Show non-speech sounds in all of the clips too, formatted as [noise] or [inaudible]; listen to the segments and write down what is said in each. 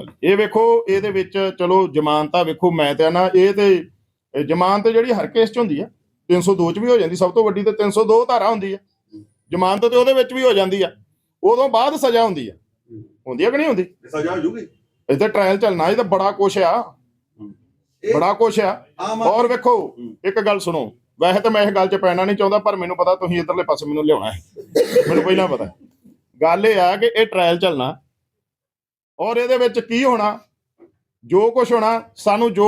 ਗੱਲ ਇਹ ਵੇਖੋ ਇਹਦੇ ਵਿੱਚ ਚਲੋ ਜ਼ਮਾਨਤਾਂ ਵੇਖੋ ਮੈਂ ਤੇ ਨਾ ਇਹ ਤੇ ਇਹ ਜ਼ਮਾਨਤ ਜਿਹੜੀ ਹਰ ਕੇਸ 'ਚ ਹੁੰਦੀ ਆ 302 'ਚ ਵੀ ਹੋ ਜਾਂਦੀ ਸਭ ਤੋਂ ਵੱਡੀ ਤੇ 302 ਧਾਰਾ ਹੁੰਦੀ ਆ। ਜ਼ਮਾਨਤ ਤੇ ਉਹਦੇ ਵਿੱਚ ਵੀ ਹੋ ਜਾਂਦੀ ਆ। ਉਦੋਂ ਬਾਅਦ ਸਜ਼ਾ ਹੁੰਦੀ ਆ। ਹੁੰਦੀ ਆ ਕਿ ਨਹੀਂ ਹੁੰਦੀ? ਇਹ ਸਜ਼ਾ ਹੋ ਜੂਗੀ। ਇੱਥੇ ਟ੍ਰਾਇਲ ਚੱਲਣਾ ਇਹ ਤਾਂ ਬੜਾ ਕੁਛ ਆ। ਇਹ ਬੜਾ ਕੁਛ ਆ। ਔਰ ਵੇਖੋ ਇੱਕ ਗੱਲ ਸੁਣੋ ਵੈਸੇ ਤਾਂ ਮੈਂ ਇਹ ਗੱਲ 'ਚ ਪੈਣਾ ਨਹੀਂ ਚਾਹੁੰਦਾ ਪਰ ਮੈਨੂੰ ਪਤਾ ਤੁਸੀਂ ਇਧਰਲੇ ਪਾਸੇ ਮੈਨੂੰ ਲਿਆਉਣਾ ਹੈ। ਮੈਨੂੰ ਪਹਿਲਾਂ ਪਤਾ ਗੱਲ ਇਹ ਆ ਕਿ ਇਹ ਟ੍ਰਾਇਲ ਚੱਲਣਾ ਔਰ ਇਹਦੇ ਵਿੱਚ ਕੀ ਹੋਣਾ? ਜੋ ਕੁਝ ਹੋਣਾ ਸਾਨੂੰ ਜੋ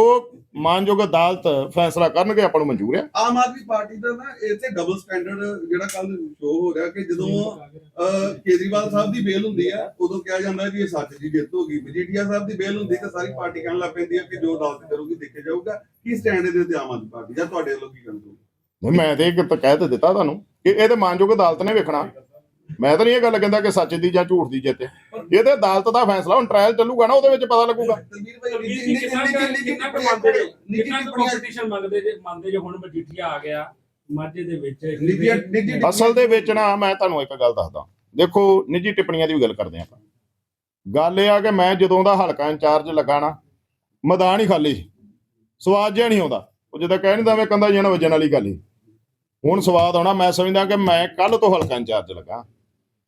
ਮਾਨਯੋਗ ਅਦਾਲਤ ਫੈਸਲਾ ਕਰਨਗੇ ਆਪਾਂ ਨੂੰ ਮਨਜ਼ੂਰ ਹੈ ਆਮ ਆਦਮੀ ਪਾਰਟੀ ਦਾ ਨਾ ਇਹ ਤੇ ਡਬਲ ਸਟੈਂਡਰਡ ਜਿਹੜਾ ਕੱਲ ਸ਼ੋ ਹੋ ਰਿਹਾ ਕਿ ਜਦੋਂ ਕੇਜਰੀਵਾਲ ਸਾਹਿਬ ਦੀ ਬੇਲ ਹੁੰਦੀ ਹੈ ਉਦੋਂ ਕਿਹਾ ਜਾਂਦਾ ਵੀ ਇਹ ਸੱਚ ਦੀ ਜਿੱਤ ਹੋ ਗਈ। ਮਜੀਠੀਆ ਸਾਹਿਬ ਦੀ ਬੇਲ ਹੁੰਦੀ ਤਾਂ ਸਾਰੀ ਪਾਰਟੀ ਕਹਿਣ ਲੱਗ ਪੈਂਦੀ ਹੈ ਕਿ ਜੋ ਅਦਾਲਤ ਕਰੂਗੀ ਦੇਖਿਆ ਜਾਊਗਾ। ਕੀ ਸਟੈਂਡ ਇਹਦੇ ਤੇ ਆਮ ਆਦਮੀ ਪਾਰਟੀ? ਜਾਂ ਤੁਹਾਡੇ ਵੱਲੋਂ ਕੀ ਕਰੂਗੀ ਨਹੀਂ, ਮੈਂ ਤੇ ਇੱਕ ਤਾਂ ਕਹਿ ਤੇ ਦਿੱਤਾ ਤੁਹਾਨੂੰ ਕਿ ਇਹਦੇ ਮਾਨਯੋਗ ਅਦਾਲਤ ਨੇ ਵੇਖਣਾ। ਮੈਂ ਤਾਂ ਨਹੀਂ ਇਹ ਗੱਲ ਕਹਿੰਦਾ ਕਿ ਸੱਚ ਦੀ ਜਾਂ ਝੂਠ ਦੀ ਜਿੱਤ ਹੈ। ਇਹਦੇ ਅਦਾਲਤ ਦਾ ਫੈਸਲਾ ਹੁਣ ਟ੍ਰਾਇਲ ਚੱਲੂਗਾ ਨਾ ਉਹਦੇ ਵਿੱਚ ਪਤਾ ਲੱਗੂਗਾ। ਕੰਪੀਟੀਸ਼ਨ ਮੰਗਦੇ ਜੇ ਮੰਨਦੇ ਜੇ ਹੁਣ ਮਜੀਠੀਆ ਆ ਗਿਆ ਮਾਝੇ ਦੇ ਵਿੱਚ ਅਸਲ ਦੇ ਵਿੱਚ ਨਾ ਮੈਂ ਤੁਹਾਨੂੰ ਇੱਕ ਗੱਲ ਦੱਸਦਾ। ਦੇਖੋ ਨਿੱਜੀ ਟਿੱਪਣੀਆਂ ਦੀ ਵੀ ਗੱਲ ਕਰਦੇ ਆਪਾਂ। ਗੱਲ ਇਹ ਆ ਕਿ ਮੈਂ ਜਦੋਂ ਦਾ ਹਲਕਾ ਇੰਚਾਰਜ ਲੱਗਾ ਨਾ ਮੈਦਾਨ ਹੀ ਖਾਲੀ ਸਵਾਦ ਜਿਹਾ ਨਹੀਂ ਆਉਂਦਾ। ਉਹ ਜਦੋਂ ਕਹਿ ਨਹੀਂ ਦਵੇਂ ਕੰਦਾ ਜਣ ਵਜਣ ਵਾਲੀ ਗੱਲ ਹੀ। ਹੁਣ ਸਵਾਦ ਆਉਣਾ ਮੈਂ ਸਮਝਦਾ ਕਿ ਮੈਂ ਕੱਲ ਤੋਂ ਹਲਕਾ ਇੰਚਾਰਜ ਲੱਗਾ।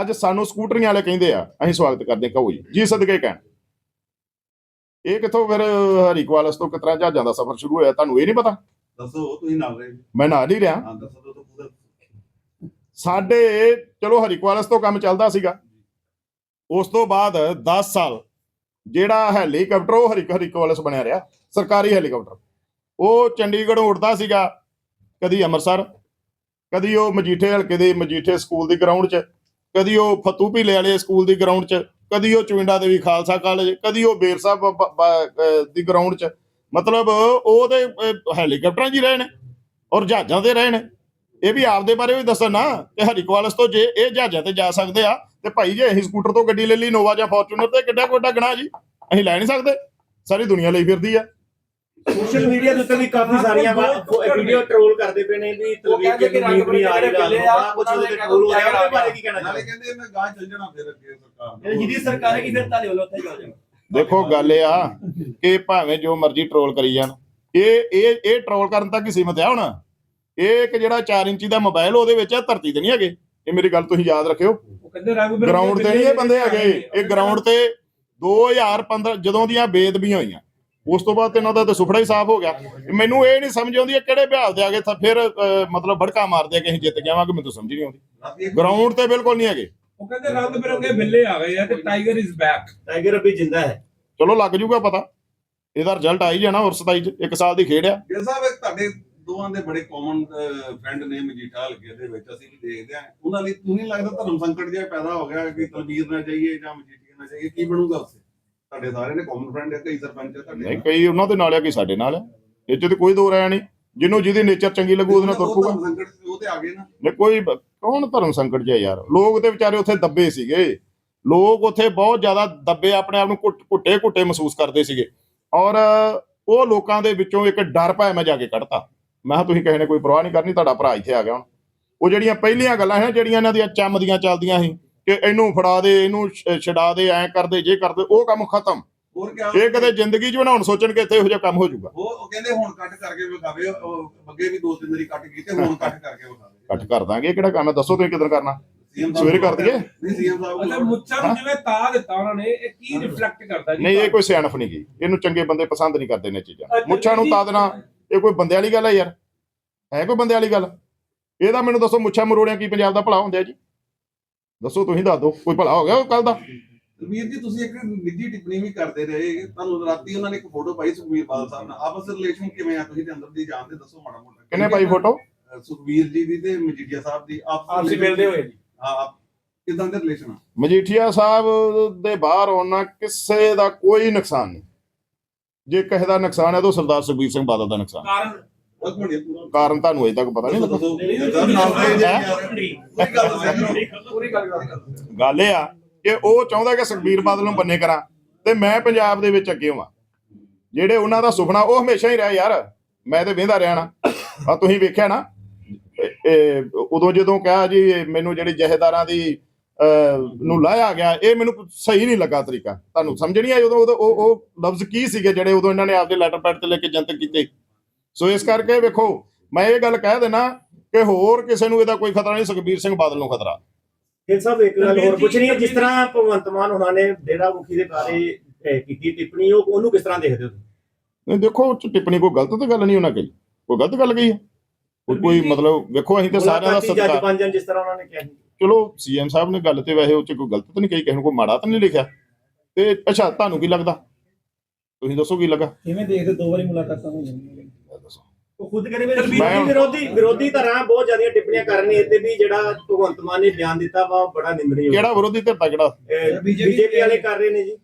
ਅੱਜ ਸਾਨੂੰ ਸਕੂਟਰੀਆਂ ਵਾਲੇ ਕਹਿੰਦੇ ਆ ਅਸੀਂ ਸਵਾਗਤ ਕਰਦੇ ਕਹੋ ਜੀ। ਜੀ ਸਦਕੇ ਕਹਿਣ। ਇਹ ਕਿੱਥੋਂ ਫਿਰ ਹਰੀਕਵਾਲਸ ਤੋਂ ਕਿਤਰਾ ਜਹਾਜ਼ਾਂ ਦਾ ਸਫ਼ਰ ਸ਼ੁਰੂ ਹੋਇਆ ਤੁਹਾਨੂੰ ਇਹ ਨਹੀਂ ਪਤਾ? ਦੱਸੋ ਤੁਸੀਂ ਨਾਲ ਰਹੇ। ਮੈਂ ਨਾਲ ਹੀ ਰਿਹਾ। ਹਾਂ ਦੱਸੋ ਤਾਂ ਪੂਰਾ। ਸਾਡੇ ਚਲੋ ਹਰੀਕਵਾਲਸ ਤੋਂ ਕੰਮ ਚੱਲਦਾ ਸੀਗਾ। ਉਸ ਤੋਂ ਬਾਅਦ 10 ਸਾਲ ਜਿਹੜਾ ਹੈਲੀਕਾਪਟਰ ਉਹ ਹਰੀ ਹਰੀਕਵਾਲਸ ਬਣਿਆ ਰਿਹਾ ਸਰਕਾਰੀ ਹੈਲੀਕਾਪਟਰ। ਉਹ ਚੰਡੀਗੜ੍ਹੋਂ ਉੱਡਦਾ ਸੀਗਾ ਕਦੀ ਅੰਮ੍ਰਿਤਸਰ ਕਦੀ ਉਹ ਮਜੀਠੇ ਹਲਕੇ ਦੇ ਮਜੀਠੇ ਸਕੂਲ ਦੀ ਗਰਾਊਂਡ 'ਚ। ਕਦੀ ਉਹ ਫਤੂ ਭੀਲੇ ਵਾਲੇ ਸਕੂਲ ਦੀ ਗਰਾਊਂਡ 'ਚ ਕਦੀ ਉਹ ਚੁਇੰਡਾ ਦੇਵੀ ਖਾਲਸਾ ਕਾਲਜ ਕਦੀ ਉਹ ਬੇਰ ਸਾਹਿਬ ਦੀ ਗਰਾਊਂਡ 'ਚ। ਮਤਲਬ ਉਹਦੇ ਅਹ, ਹੈਲੀਕਾਪਟਰਾਂ 'ਚ ਹੀ ਰਹੇ ਨੇ ਔਰ ਜਹਾਜ਼ਾਂ ਤੇ ਰਹੇ ਨੇ। ਇਹ ਵੀ ਆਪਦੇ ਬਾਰੇ ਵੀ ਦੱਸਣ ਨਾ ਕਿ ਹਰੀਕਵਾਲਸ ਤੋਂ ਜੇ ਇਹ ਜਹਾਜ਼ਾਂ ਤੇ ਜਾ ਸਕਦੇ ਆ ਤੇ ਭਾਈ ਜੇ ਅਸੀਂ ਸਕੂਟਰ ਤੋਂ ਗੱਡੀ ਲੈ ਲਈ ਨੋਵਾ ਜਾਂ ਫੋਰਚੂਨਰ ਤੇ ਕਿੱਡਾ ਕੋਡਾ ਗਣਾ ਜੀ ਅਸੀਂ ਲੈ ਨਹੀਂ ਸਕਦੇ। ਸਾਰੀ ਦੁਨੀਆ ਲਈ ਫਿਰਦੀ ਆ। ਸੋਸ਼ਲ ਮੀਡੀਆ ਦੇ ਉੱਤੇ ਵੀ ਕਾਫੀ ਸਾਰੀਆਂ ਵੀਡੀਓ ਟ੍ਰੋਲ ਕਰਦੇ ਪਏ ਨੇ ਵੀ ਤਲਵੀਰ ਕੇ ਨੀਂਦ ਨਹੀਂ ਆ ਰਹੀ ਰਾਤ ਨੂੰ ਬੜਾ ਕੁਝ ਉਹਦੇ ਟ੍ਰੋਲ ਹੋ ਰਿਹਾ ਉਹਦੇ ਬਾਰੇ ਕੀ ਕਹਿਣਾ ਨਾਲੇ ਚਾਹੁੰਦੇ ਕਹਿੰਦੇ ਮੈਂ ਗਾਂ ਚੱਲ ਜਾਣਾ ਫਿਰ ਅੱਗੇ ਸਰਕਾਰ ਨੂੰ। ਜਿਹਦੀ ਸਰਕਾਰ ਹੈ ਕਿ ਫਿਰ ਤਾਲੇ ਵੱਲੋਂ ਉੱਥੇ ਜਾ ਜਾਓ। ਦੇਖੋ ਗੱਲ ਇਹ ਆ ਕਿ ਭਾਵੇਂ ਜੋ ਮਰਜ਼ੀ ਟ੍ਰੋਲ ਕਰੀ ਜਾਣ। ਇਹ ਇਹ ਇਹ ਟ੍ਰੋਲ ਕਰਨ ਤੱਕ ਹੀ ਸੀਮਤ ਆ ਹੁਣ। ਇਹ ਇੱਕ ਜਿਹੜਾ 4 ਇੰਚੀ ਦਾ ਮੋਬਾਈਲ ਉਹਦੇ ਵਿੱਚ ਆ ਧਰਤੀ ਤੇ ਨਹੀਂ ਹੈਗੇ। ਇਹ ਮੇਰੀ ਗੱਲ ਤੁਸੀਂ ਯਾਦ ਰੱਖਿਓ। ਉਹ ਕਹਿੰਦੇ ਰੰਗ ਬਿਰੰਗੇ ਗਰਾਊਂਡ ਤੇ ਨਹੀਂ ਇਹ ਬੰਦੇ ਹੈਗੇ। ਇਹ ਗਰਾਊਂਡ ਤੇ 2015 ਜਦੋਂ ਦੀਆਂ ਬੇਦਬੀਆਂ ਹੋਈਆਂ। ਉਸ ਤੋਂ ਬਾਅਦ ਇਹਨਾਂ ਦਾ ਤਾਂ ਸੁਫੜਾ ਹੀ ਸਾਫ਼ ਹੋ ਗਿਆ। ਮੈਨੂੰ ਇਹ ਨਹੀਂ ਸਮਝ ਆਉਂਦੀ ਇਹ ਕਿਹੜੇ ਬਿਹਾਲ ਦੇ ਆ ਗਏ ਤਾਂ ਫਿਰ ਮਤਲਬ ਭੜਕਾ ਮਾਰਦੇ ਆ ਕਿ ਅਸੀਂ ਜਿੱਤ ਕਿ ਮੈਨੂੰ ਤਾਂ ਸਮਝ ਨਹੀਂ ਆਉਂਦੀ। ਗਰਾਊਂਡ ਤੇ ਬਿਲਕੁਲ ਨਹੀਂ ਹੈਗੇ। ਉਹ ਕਹਿੰਦੇ ਰੰਗ ਬਿਰੰਗੇ ਬਿੱਲੇ ਆ ਗਏ ਆ ਤੇ ਟਾਈਗਰ ਇਜ਼ ਬੈਕ ਟਾਈਗਰ ਅਭੀ ਜਿੰਦਾ ਹੈ। ਚਲੋ ਲੱਗ ਜੂਗਾ ਪਤਾ। ਇਹਦਾ ਰਿਜ਼ਲਟ ਆ ਹੀ ਜਾਣਾ ਹੋਰ 27 ਚ ਇੱਕ ਸਾਲ ਦੀ ਖੇਡ ਆ। ਗਿਲ ਸਾਹਿਬ ਇੱਕ ਤੁਹਾਡੇ ਦੋਵਾਂ ਦੇ ਬੜੇ ਕਾਮਨ ਫਰੈਂਡ ਨੇ ਮਜੀਠਾ ਹਲਕੇ ਦੇ ਵਿੱਚ ਅਸੀਂ ਵੀ ਦੇਖਦੇ ਆ। ਉਹਨਾਂ ਲਈ ਤੁਹਾਨੂੰ ਨਹੀਂ ਲੱਗਦਾ ਧਰਮ ਸੰਕਟ ਜਿਹਾ ਪੈਦਾ ਹੋ ਗਿਆ ਕਿ ਤਲਵੀਰ ਨਾ ਚਾਹੀਏ ਜਾਂ ਮਜੀਠੀਆ ਨਾ ਚਾਹੀਏ ਕੀ ਬਣੂਗਾ ਉੱਥੇ? ਤੁਹਾਡੇ ਸਾਰੇ ਨੇ ਕਾਮਨ ਫਰੈਂਡ ਹੈ ਕਈ ਸਰਪੰਚ ਹੈ ਤੁਹਾਡੇ ਨਹੀਂ ਕਈ ਉਹਨਾਂ ਦੇ ਨਾਲ ਆ ਕਈ ਸਾਡੇ ਨਾਲ ਆ। ਇਹ ਚ ਤੇ ਕੋਈ ਦੋ ਰਾਇ ਨਹੀਂ। ਜਿਹਨੂੰ ਜਿਹਦੀ ਨੇਚਰ ਚੰਗੀ ਲੱਗੂ ਉਹਦੇ ਨਾਲ ਤੁਰ ਉਹ ਪੂਗਾ ਧਰਮ ਸੰਕਟ ਉਹ ਤੇ ਆ ਗਏ ਨਾ। ਨੇ ਕੋਈ ਬ- ਕੌਣ ਧਰਮ ਸੰਕਟ ਜਿਹਾ ਯਾਰ? ਲੋਕ ਤੇ ਵਿਚਾਰੇ ਉੱਥੇ ਦੱਬੇ ਸੀਗੇ। ਲੋਕ ਉੱਥੇ ਬਹੁਤ ਜ਼ਿਆਦਾ ਦੱਬੇ ਆਪਣੇ ਆਪ ਨੂੰ ਘੁੱਟ- ਘੁੱਟੇ ਘੁੱਟੇ ਮਹਿਸੂਸ ਕਰਦੇ ਸੀਗੇ। ਔਰ ਉਹ ਲੋਕਾਂ ਦੇ ਵਿੱਚੋਂ ਇੱਕ ਡਰ ਭੈ ਮੈਂ ਜਾ ਕੇ ਕੱਢਤਾ। ਮੈਂ ਕਿਹਾ ਤੁਸੀਂ ਕਿਸੇ ਨੇ ਕੋਈ ਪਰਵਾਹ ਨਹੀਂ ਕਰਨੀ ਤੁਹਾਡਾ ਭਰਾ ਇੱਥੇ ਆ ਗਿਆ ਹੁਣ। ਉਹ ਜਿਹੜੀਆਂ ਪਹਿਲੀਆਂ ਗੱਲਾਂ ਹੈ ਜਿਹੜੀਆਂ ਇਹਨਾਂ ਦੀਆਂ ਚੰਮਦੀਆਂ ਚੱਲਦੀਆਂ ਸੀ ਕਿ ਇਹਨੂੰ ਫੜਾ ਦੇ ਇਹਨੂੰ ਛਡਾ ਦੇ ਐਂ ਕਰਦੇ ਜੇ ਕਰਦੇ ਉਹ ਕੰਮ ਖਤਮ। ਹੋਰ ਕਿਆ ਇਹ ਕਦੇ ਜ਼ਿੰਦਗੀ 'ਚ ਬਣਾਉਣ ਸੋਚਣ ਕਿ ਇੱਥੇ ਇਹੋ ਜਿਹਾ ਕੰਮ ਹੋ ਜਾਊਗਾ। ਉਹ ਕਹਿੰਦੇ ਹੁਣ ਕੱਟ ਕਰਕੇ ਵਿਖਾਵੇ ਅੱਗੇ ਵੀ ਦੋ ਤਿੰਨ ਵਾਰੀ ਕੱਟ ਕੀਤੇ ਹੁਣ ਕੱਟ ਕਰਕੇ ਵਿਖਾਵੇ। ਕੱਟ ਕਰ ਦਾਂਗੇ ਇਹ ਕਿਹੜਾ ਕੰਮ ਹੈ? ਦੱਸੋ ਤੁਸੀਂ ਕਿਦਾਂ ਕਰਨਾ? ਸਵੇਰੇ ਕਰ ਦਈਏ? ਨਹੀਂ ਸੀਐਮ ਸਾਹਿਬ ਅੱਛਾ ਮੁੱਛਾਂ ਨੂੰ ਜਿਵੇਂ ਤਾ ਦਿੱਤਾ ਉਹਨਾਂ ਨੇ ਇਹ ਕੀ ਰਿਫਲੈਕਟ ਕਰਦਾ ਜੀ? ਨਹੀਂ ਇਹ ਕੋਈ ਸਿਆਣਪ ਨਹੀਂ ਗਈ ਇਹਨੂੰ ਚੰਗੇ ਬੰਦੇ ਪਸੰਦ ਨਹੀਂ ਕਰਦੇ ਨੇ ਚੀਜ਼ਾਂ। ਮੁੱਛਾਂ ਨੂੰ। ਤਾ ਦੇਣਾ ਇਹ ਕੋਈ ਬੰਦੇ ਵਾਲੀ ਗੱਲ ਹੈ ਯਾਰ। ਹੈ ਕੋਈ ਬੰਦੇ ਵਾਲੀ ਗੱਲ? ਇਹਦਾ ਮੈਨੂੰ ਦੱਸੋ ਮੁੱਛਾਂ ਮਰੋੜਿਆਂ ਕੀ ਪੰਜਾਬ ਦਾ ਭਲਾ ਹੁੰਦਾ ਜੀ? ਦੱਸੋ ਤੁਸੀਂ ਦੱਸ ਦਿਓ ਕੋਈ ਭਲਾ ਹੋ ਗਿਆ ਉਹ ਕੱਲ ਦਾ? ਵੀਰ ਜੀ ਤੁਸੀਂ ਇੱਕ ਨਿੱਜੀ ਟਿੱਪਣੀ ਵੀ ਕਰਦੇ ਰਹੇ। ਤੁਹਾਨੂੰ ਰਾਤੀ ਉਹਨਾਂ ਨੇ ਇੱਕ ਫੋਟੋ ਪਾਈ ਸੁਖਵੀਰ ਬਾਦਲ ਸਾਹਿਬ ਨਾਲ। ਆਪਸ ਰਿਲੇਸ਼ਨ ਕਿਵੇਂ ਆ? ਤੁਸੀਂ ਤੇ ਅੰਦਰ ਦੀ ਜਾਣਦੇ ਦੱਸੋ ਮਾੜਾ ਮੋਟਾ। ਕਿੰਨੇ ਪਾਈ ਫੋਟੋ? ਸੁਖਵੀਰ ਜੀ ਦੀ ਤੇ ਮਜੀਠੀਆ ਸਾਹਿਬ ਦੀ। ਆਪਸ ਮਿਲਦੇ ਹੋਏ ਜੀ। ਹਾਂ ਆਪ- ਕਿਦਾਂ ਦੇ ਰਿਲੇਸ਼ਨ ਆ? ਮਜੀਠੀਆ ਸਾਹਿਬ ਦੇ ਬਾਹਰ ਆਉਣਾ ਕਿਸੇ ਦਾ ਕੋਈ ਨੁਕਸਾਨ ਨਹੀਂ। ਜੇ ਕਿਸੇ ਦਾ ਨੁਕਸਾਨ ਹੈ ਤਾਂ ਸਰਦਾਰ ਸੁਖਬੀਰ ਸਿੰਘ ਬਾਦਲ ਦਾ ਨੁਕਸਾਨ। ਕਾਰਨ ਕਾਰਨ ਤੁਹਾਨੂੰ ਅਜੇ ਤੱਕ ਪਤਾ ਨਹੀਂ ਲੱਗਾ ਗੱਲ ਇਹ ਆ ਕਿ ਉਹ ਚਾਹੁੰਦਾ ਕਿ ਸੁਖਬੀਰ ਬਾਦਲ ਨੂੰ ਬੰਨੇ ਕਰਾਂ ਤੇ ਮੈਂ ਪੰਜਾਬ ਦੇ ਵਿੱਚ ਅੱਗੇ ਹੋਵਾਂ। ਜਿਹੜੇ ਉਹਨਾਂ ਦਾ ਸੁਪਨਾ ਉਹ ਹਮੇਸ਼ਾ ਹੀ ਰਿਹਾ ਯਾਰ ਮੈਂ ਤੇ ਵੇਂਦਾ ਰਿਹਾ ਆ ਤੁਸੀਂ ਵੇਖਿਆ ਨਾ ਉਦੋਂ ਜਦੋਂ ਕਿਹਾ ਜੀ ਮੈਨੂੰ ਜਿਹੜੀ ਜਹੇਦਾਰਾਂ ਦੀ ਅਹ, ਨੂੰ ਲਾਇਆ ਗਿਆ ਇਹ ਮੈਨੂੰ ਸਹੀ ਨਹੀਂ ਲੱਗਾ ਤਰੀਕਾ। ਤੁਹਾਨੂੰ ਸਮਝ ਨਹੀਂ ਆਈ ਉਦੋਂ ਉਹ ਉਹ ਲਫ਼ਜ਼ ਕੀ ਸੀਗੇ ਜਿਹੜੇ ਉਦੋਂ ਇਹਨਾਂ ਨੇ ਆਪਦੇ ਲੈਟਰ ਪੈਡ ਤੇ ਲੈ ਕੇ ਜਨਤਕ ਕੀਤੇ? ਸੋ ਇਸ ਕਰਕੇ ਵੇਖੋ ਮੈਂ ਇਹ ਗੱਲ ਕਹਿ ਦੇਣਾ ਕਿ ਹੋਰ ਕਿਸੇ ਨੂੰ ਇਹਦਾ ਕੋਈ ਖਤਰਾ ਨਹੀਂ ਸੁਖਬੀਰ ਸਿੰਘ ਬਾਦਲ ਨੂੰ ਖਤਰਾ। ਫਿਰ ਸਾਹਿਬ ਇੱਕ ਗੱਲ ਹੋਰ ਪੁੱਛਣੀ ਹੈ ਜਿਸ ਤਰ੍ਹਾਂ ਭਗਵੰਤ ਮਾਨ ਉਹਨਾਂ ਨੇ ਡੇਰਾ ਮੁਖੀ ਦੇ ਬਾਰੇ ਕੀਤੀ ਟਿੱਪਣੀ ਉਹ ਉਹਨੂੰ ਕਿਸ ਤਰ੍ਹਾਂ ਦੇਖਦੇ ਹੋ ਤੁਸੀਂ? ਨਹੀਂ ਦੇਖੋ ਟਿੱਪਣੀ ਕੋਈ ਗਲਤ ਤਾਂ ਗੱਲ ਨਹੀਂ ਉਹਨਾਂ ਕਹੀ। ਕੋਈ ਗਲਤ ਗੱਲ ਕਹੀ ਹੈ। ਕੋਈ- ਮਤਲਬ ਵੇਖੋ ਅਸੀਂ ਤੇ ਸਾਰਿਆਂ ਦਾ ਜੱਜ ਸਤਿਕਾਰ ਜਿਸ ਤਰ੍ਹਾਂ ਉਹਨਾਂ ਨੇ ਕਿਹਾ। ਚਲੋ ਸੀਐਮ ਸਾਹਿਬ ਨੇ ਗੱਲ ਤੇ ਵੈਸੇ ਉਹ ਚ ਕੋਈ ਗਲਤ ਤਾਂ ਨਹੀਂ ਕਹੀ ਕਿਸੇ ਨੂੰ ਕੋਈ ਮਾੜਾ ਤਾਂ ਨਹੀਂ ਲਿਖਿਆ। ਤੇ ਅੱਛਾ ਤੁਹਾਨੂੰ ਕੀ ਲੱਗਦਾ? ਤੁਸੀਂ ਦੱਸੋ ਕੀ ਲੱਗਾ? ਕਿਵੇਂ ਦੇਖਦੇ ਦੋ ਵਾਰੀ ਮੁਲਾਕਾਤਾਂ ਹੋਈਆਂ ਉਹ ਖੁਦ ਕਰੇ ਵੀ ਮੈਂ- ਵਿਰੋਧੀ ਵਿਰੋਧੀ ਧਿਰਾਂ ਬਹੁਤ ਜ਼ਿਆਦੀਆਂ ਟਿੱਪਣੀਆਂ ਕਰ ਰਹੀਆਂ ਤੇ ਵੀ ਜਿਹੜਾ ਭਗਵੰਤ ਮਾਨ ਨੇ ਬਿਆਨ ਦਿੱਤਾ ਵਾ ਉਹ ਬੜਾ ਨਿੰਦਣੀय ਕਿਹੜਾ ਵਿਰੋਧੀ ਧਿਰ ਕਿਹੜਾ? ਬੀਜੇਪੀ ਵਾਲੇ ਕਰ ਰਹੇ ਨੇ ਜੀ।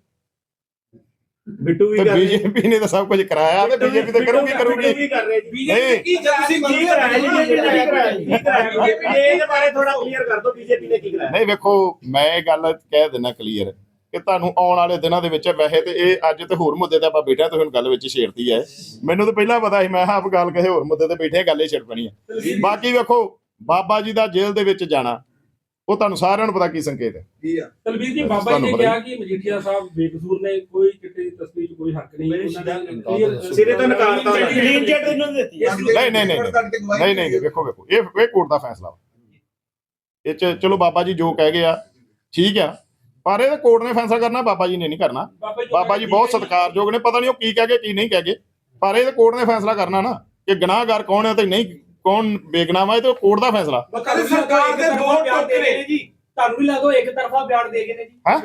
ਬਿੱਟੂ ਵੀ ਤੇ ਕਰ ਰਹੇ ਬੀਜੇਪੀ ਨੇ ਤਾਂ ਸਭ ਕੁਝ ਕਰਾਇਆ ਤੇ ਬੀਜੇਪੀ ਤਾਂ ਕਰੂਗੀ ਕਰੂਗੀ। ਵੀ ਕਰ ਰਹੇ ਜੀ। ਨਹੀਂ। ਕੀ ਤੁਸੀਂ ਕੀ ਕਰਾਇਆ? ਜੀ ਬੀਜੇਪੀ ਨੇ ਕੀ ਕਰਾਇਆ? ਜੀ? ਬੀਜੇਪੀ ਨੇ ਇਹਦੇ ਬਾਰੇ ਥੋੜਾ ਕਲੀਅਰ ਕਰ ਦਿਓ ਬੀਜੇਪੀ ਨੇ ਕੀ ਕਰਾਇਆ? ਨਹੀਂ ਵੇਖੋ ਮੈਂ ਇਹ ਗੱਲ ਕਹਿ ਦਿੰਦਾ ਕਲੀਅਰ ਕਿ ਤੁਹਾਨੂੰ ਆਉਣ ਵਾਲੇ ਦਿਨਾਂ ਦੇ ਵਿੱਚ ਵੈਸੇ ਤੇ ਇਹ ਅੱਜ ਤੇ ਹੋਰ ਮੁੱਦੇ ਤੇ ਆਪਾਂ ਬੈਠੇ ਤੇ ਹੁਣ ਗੱਲ ਵਿੱਚ ਛੇੜਤੀ ਹੈ। ਮੈਨੂੰ ਤਾਂ ਪਹਿਲਾਂ ਪਤਾ ਸੀ ਮੈਂ ਕਿਹਾ ਆਪ ਗੱਲ ਕਿਸੇ ਹੋਰ ਮੁੱਦੇ ਤੇ ਬੈਠੇ ਗੱਲ ਹੀ ਛੇੜ ਪੈਣੀ ਹੈ। ਬਾਕੀ ਵੇਖੋ ਬਾਬਾ ਜੀ ਦਾ ਜੇਲ੍ਹ ਦੇ ਵਿੱਚ ਜਾਣਾ ਉਹ ਤੁਹਾਨੂੰ ਸਾਰਿਆਂ ਨੂੰ ਪਤਾ ਕੀ ਸੰਕੇਤ ਹੈ। ਕੀ ਆ? ਤਲਵੀਰ ਜੀ ਬਾਬਾ ਜੀ ਨੇ ਕਿਹਾ ਕਿ ਮਜੀਠੀਆ ਸਾਹਿਬ ਬੇਕਸੂਰ ਨੇ ਕੋਈ ਚਿੱਟੇ ਦੀ ਤਸਵੀਰ 'ਚ ਕੋਈ ਹੱਕ ਨਹੀਂ ਉਹਨਾਂ ਨੇ ਸਿਰੇ ਤੋਂ ਨਕਾਰਤਾ ਨੇ। ਕਲੀਨ ਚਿੱਟ ਇਹਨੂੰ ਦਿੱਤੀ। ਹੈ। ਨਹੀਂ, ਨਹੀਂ, ਨਹੀਂ, ਨਹੀਂ ਨਹੀਂ ਵੇਖੋ ਵੇਖੋ। ਇਹ ਇਹ ਕੋਰਟ ਦਾ ਫੈਸਲਾ। ਇਹ ਚ ਚਲੋ ਬਾਬਾ ਜੀ ਜੋ ਕਹਿ ਗਏ ਆ ਠੀਕ ਆ। ਪਰ ਇਹ ਕੋਰਟ ਨੇ ਫੈਸਲਾ ਕਰਨਾ ਬਾਬਾ ਜੀ ਨੇ ਨਹੀਂ ਕਰਨਾ। ਬਾਬਾ ਜੀ ਬਹੁਤ ਸਤਿਕਾਰਯੋਗ ਨੇ ਪਤਾ ਨਹੀਂ ਉਹ ਕੀ ਕਹਿ ਗਏ ਕੀ ਨਹੀਂ ਕਹਿ ਗਏ। ਪਰ ਇਹ ਕੋਰਟ ਨੇ ਫੈਸਲਾ ਕਰਨਾ ਨਾ ਕਿ ਗੁਨਾਹਗਾਰ ਕੌਣ ਹੈ ਤੇ ਨਹੀਂ ਕੌਣ ਬੇਗਨਾਹ ਹੈ ਤੇ ਕੋਰਟ ਦਾ ਫੈਸਲਾ। ਸਰਕਾਰ ਦੇ ਦੋ ਟੁੱਕ ਨੇ ਜੀ। ਤੁਹਾਨੂੰ ਵੀ ਲੱਗਦਾ ਇੱਕ ਤਰਫਾ ਬਿਆਨ ਦੇ ਗਏ ਨੇ ਜੀ। ਹਾਂ?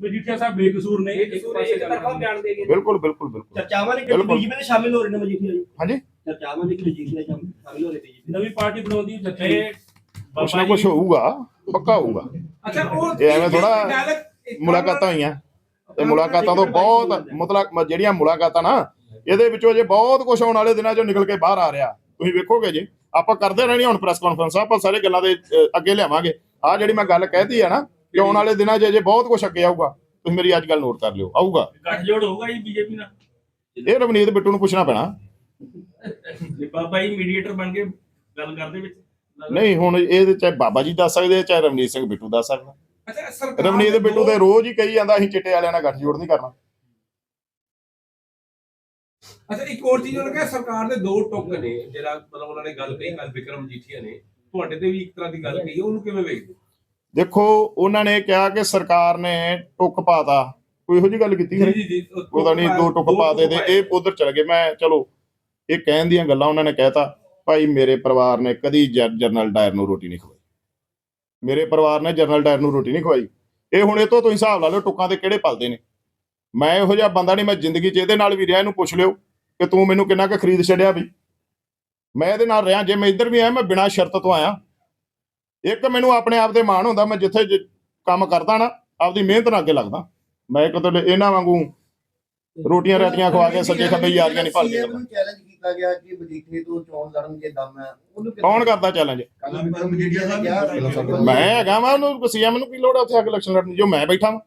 ਮਜੀਠੀਆ ਸਾਹਿਬ ਬੇਕਸੂਰ ਨੇ ਇੱਕ ਪਾਸੇ ਤਰਫਾ ਗੱਲ ਬਿਆਨ ਦੇ ਗਏ ਨੇ। ਬਿਲਕੁਲ ਬਿਲਕੁਲ ਬਿਲਕੁਲ। ਚਰਚਾਵਾਂ ਨੇ ਕਿ ਬਿਲਕੁਲ। ਬੀਜੇਪੀ ਦੇ ਸ਼ਾਮਿਲ ਹੋ ਰਹੇ ਨੇ ਮਜੀਠੀਆ ਜੀ? ਹਾਂਜੀ? ਚਰਚਾਵਾਂ ਨੇ ਕਿ ਬੀਜੇਪੀ ਦੇ ਸ਼ਾਮਿਲ ਹੋ ਰਹੇ ਨੇ ਜੀ ਨਵੀਂ ਪਾਰਟੀ ਬਣਾਉਂਦੀ ਜੱਥੇ ਕੁਛ ਨਾ ਕੁਛ ਹੋਊਗਾ। ਪੱਕਾ ਹੋਊਗਾ। ਅੱਛਾ ਉਹ ਇਹ ਐਵੇਂ ਇੱਕ ਮੁਲਾਕਾਤਾਂ ਹੋਈਆਂ। ਤੇ ਮੁਲਾਕਾਤਾਂ ਤੋਂ ਬਹੁਤ ਮਤਲਬ ਜਿਹੜੀਆਂ ਮੁਲਾਕਾਤਾਂ ਨਾ ਇਹਦੇ ਵਿੱਚੋਂ ਜੇ ਬਹੁਤ ਕੁਝ ਆਉਣ ਵਾਲੇ ਦਿਨਾਂ ਚੋਂ ਨਿਕਲ ਕੇ ਬਾਹਰ ਆ ਰਿਹਾ। ਤੁਸੀਂ ਵੇਖੋਗੇ ਜੀ ਆਪਾਂ ਕਰਦੇ ਰਹਿਣੀ ਹੁਣ ਪ੍ਰੈਸ ਕਾਨਫਰੰਸ ਆਪਾਂ ਸਾਰੇ ਗੱਲਾਂ ਦੇ ਅੱਗੇ ਲਿਆਵਾਂਗੇ। ਆ ਜਿਹੜੀ ਮੈਂ ਗੱਲ ਕਹਿਤੀ ਆ ਨਾ ਕਿ ਆਉਣ ਵਾਲੇ ਦਿਨਾਂ 'ਚ ਜੇ ਬਹੁਤ ਕੁਝ ਅੱਗੇ ਆਊਗਾ। ਤੁਸੀਂ ਮੇਰੀ ਅੱਜ ਗੱਲ ਨੋਟ ਕਰ ਲਿਓ ਆਊਗਾ। ਗੱਠਜੋੜ ਹੋਊਗਾ ਜੀ ਬੀਜੇਪੀ ਨਾਲ? ਇਹ ਰਵਨੀਤ ਬਿੱਟੂ ਨੂੰ ਪੁੱਛਣਾ ਪੈਣਾ। ਜੇ ਬਾਬਾ ਜੀ ਮੀਡੀਏਟਰ ਬਣ ਕੇ ਗੱਲ ਕਰਦੇ ਵਿੱਚ। ਨਹੀਂ ਹੁਣ ਇਹ ਚਾਹੇ ਬਾਬਾ ਜੀ ਦੱਸ ਸਕਦੇ ਆ, ਚਾਹੇ ਰਵਨੀਤ ਸਿੰਘ ਬਿੱਟੂ ਦੱਸ ਸਕਦਾ ਅੱਛਾ ਸਰਕਾਰ ਰਵਨੀਤ ਦੇ ਬਿੱਟੂ ਤੇ ਰੋਜ਼ ਹੀ ਕਹੀ ਜਾਂਦਾ ਅਸੀਂ ਚਿੱਟੇ ਵਾਲਿਆਂ ਨਾਲ ਗੱਠਜੋੜ ਨਹੀਂ ਕਰਨਾ। ਅੱਛਾ ਇੱਕ ਹੋਰ ਚੀਜ਼ ਉਹਨਾਂ ਕਿਹਾ ਸਰਕਾਰ ਦੇ ਦੋ ਟੁੱਕ ਨੇ ਜਿਹੜਾ ਮਤਲਬ ਉਹਨਾਂ ਨੇ ਗੱਲ ਕਹੀ ਕੱਲ ਵਿਕਰਮ ਜੀਠੀਆ ਨੇ ਤੁਹਾਡੇ ਤੇ ਵੀ ਇੱਕ ਤਰ੍ਹਾਂ ਦੀ ਗੱਲ ਕਹੀ ਹੈ, ਉਹਨੂੰ ਕਿਵੇਂ ਵੇਖਦੇ? ਦੇਖੋ ਉਹਨਾਂ ਨੇ ਕਿਹਾ ਕਿ ਸਰਕਾਰ ਨੇ ਟੁੱਕ ਪਾਤਾ ਕੋਈ ਇਹੋ ਜੀ ਗੱਲ ਕੀਤੀ ਖਰੇ ਜੀ ਜੀ ਉਹਦਾ ਨਹੀਂ ਦੋ ਟੁੱਕ ਪਾ ਦੇ ਤੇ ਇਹ ਉਧਰ ਚਲ ਗਏ। ਮੈਂ ਚਲੋ ਇਹ ਕਹਿਣ ਦੀਆਂ ਗੱਲਾਂ ਉਹਨਾਂ ਨੇ ਕਹਿਤਾ। ਭਾਈ ਮੇਰੇ ਪਰਿਵਾਰ ਨੇ ਕਦੀ ਜਰ- ਡਾਇਰ ਨੂੰ ਰੋਟੀ ਨਹੀਂ ਖਵਾਈ। ਮੇਰੇ ਪਰਿਵਾਰ ਨੇ ਜਰਨਲ ਡਾਇਰ ਨੂੰ ਰੋਟੀ ਨਹੀਂ ਖਵਾਈ। ਇਹ ਹੁਣ ਇਹ ਤੋਂ ਤੁਸੀਂ ਹਿਸਾਬ ਲਾ ਲਓ ਟੁੱਕਾਂ ਦੇ ਕਿਹੜੇ ਪਲਦੇ ਨੇ। ਮੈਂ ਇਹੋ ਜਿਹਾ ਬੰਦਾ ਨਹੀਂ, ਮੈਂ ਜ਼ਿੰਦਗੀ 'ਚ ਇਹਦੇ ਨਾਲ ਵੀ ਰਿਹਾ, ਇਹਨੂੰ ਪੁੱਛ ਲਿਓ ਕਿ ਤੂੰ ਮੈਨੂੰ ਕਿੰਨਾ ਕੁ ਖਰੀਦ ਛੱਡਿਆ ਵੀ। ਮੈਂ ਇਹਦੇ ਨਾਲ ਰਿਹਾ, ਜੇ ਮੈਂ ਇੱਧਰ ਵੀ ਆਇਆ, ਮੈਂ ਬਿਨਾਂ ਸ਼ਰਤ ਤੋਂ ਆਇਆ। ਇੱਕ ਮੈਨੂੰ ਆਪਣੇ ਆਪ ਤੇ ਮਾਣ ਹੁੰਦਾ, ਮੈਂ ਜਿੱਥੇ ਕੰਮ ਕਰਦਾ ਨਾ, ਆਪਦੀ ਮਿਹਨਤ ਨਾਲ ਅੱਗੇ ਲੱਗਦਾ। ਮੈਂ ਕਦੇ ਇਹਨਾਂ ਵਾਂਗੂ ਰੋਟੀਆਂ ਰਾਟੀਆਂ ਖਵਾ ਕੇ ਸੱਜੇ ਖੱਬੇ ਯਾਰੀਆਂ ਨਹੀਂ ਭਾਲਦੇ ਕੀਤਾ ਗਿਆ ਕਿ ਮਜੀਠੇ ਤੋਂ ਚੋਣ ਲੜਨਗੇ ਦਮ ਹੈ। ਉਹਨੂੰ ਕੌਣ ਕਰਦਾ ਚੈਲੰਜ ਮਜੀਠੀਆ ਸਾਹਿਬ ਮੈਂ ਹੈਗਾ ਮੈਂ ਉਹਨੂੰ ਸੀਐਮ ਨੂੰ ਕੀ ਲੋੜ ਆ ਉੱਥੇ ਆ ਕੇ ਇਲੈਕਸ਼ਨ ਲੜਨ ਦੀ? ਜੋ ਮੈਂ ਬੈਠਾ ਵਾਂ।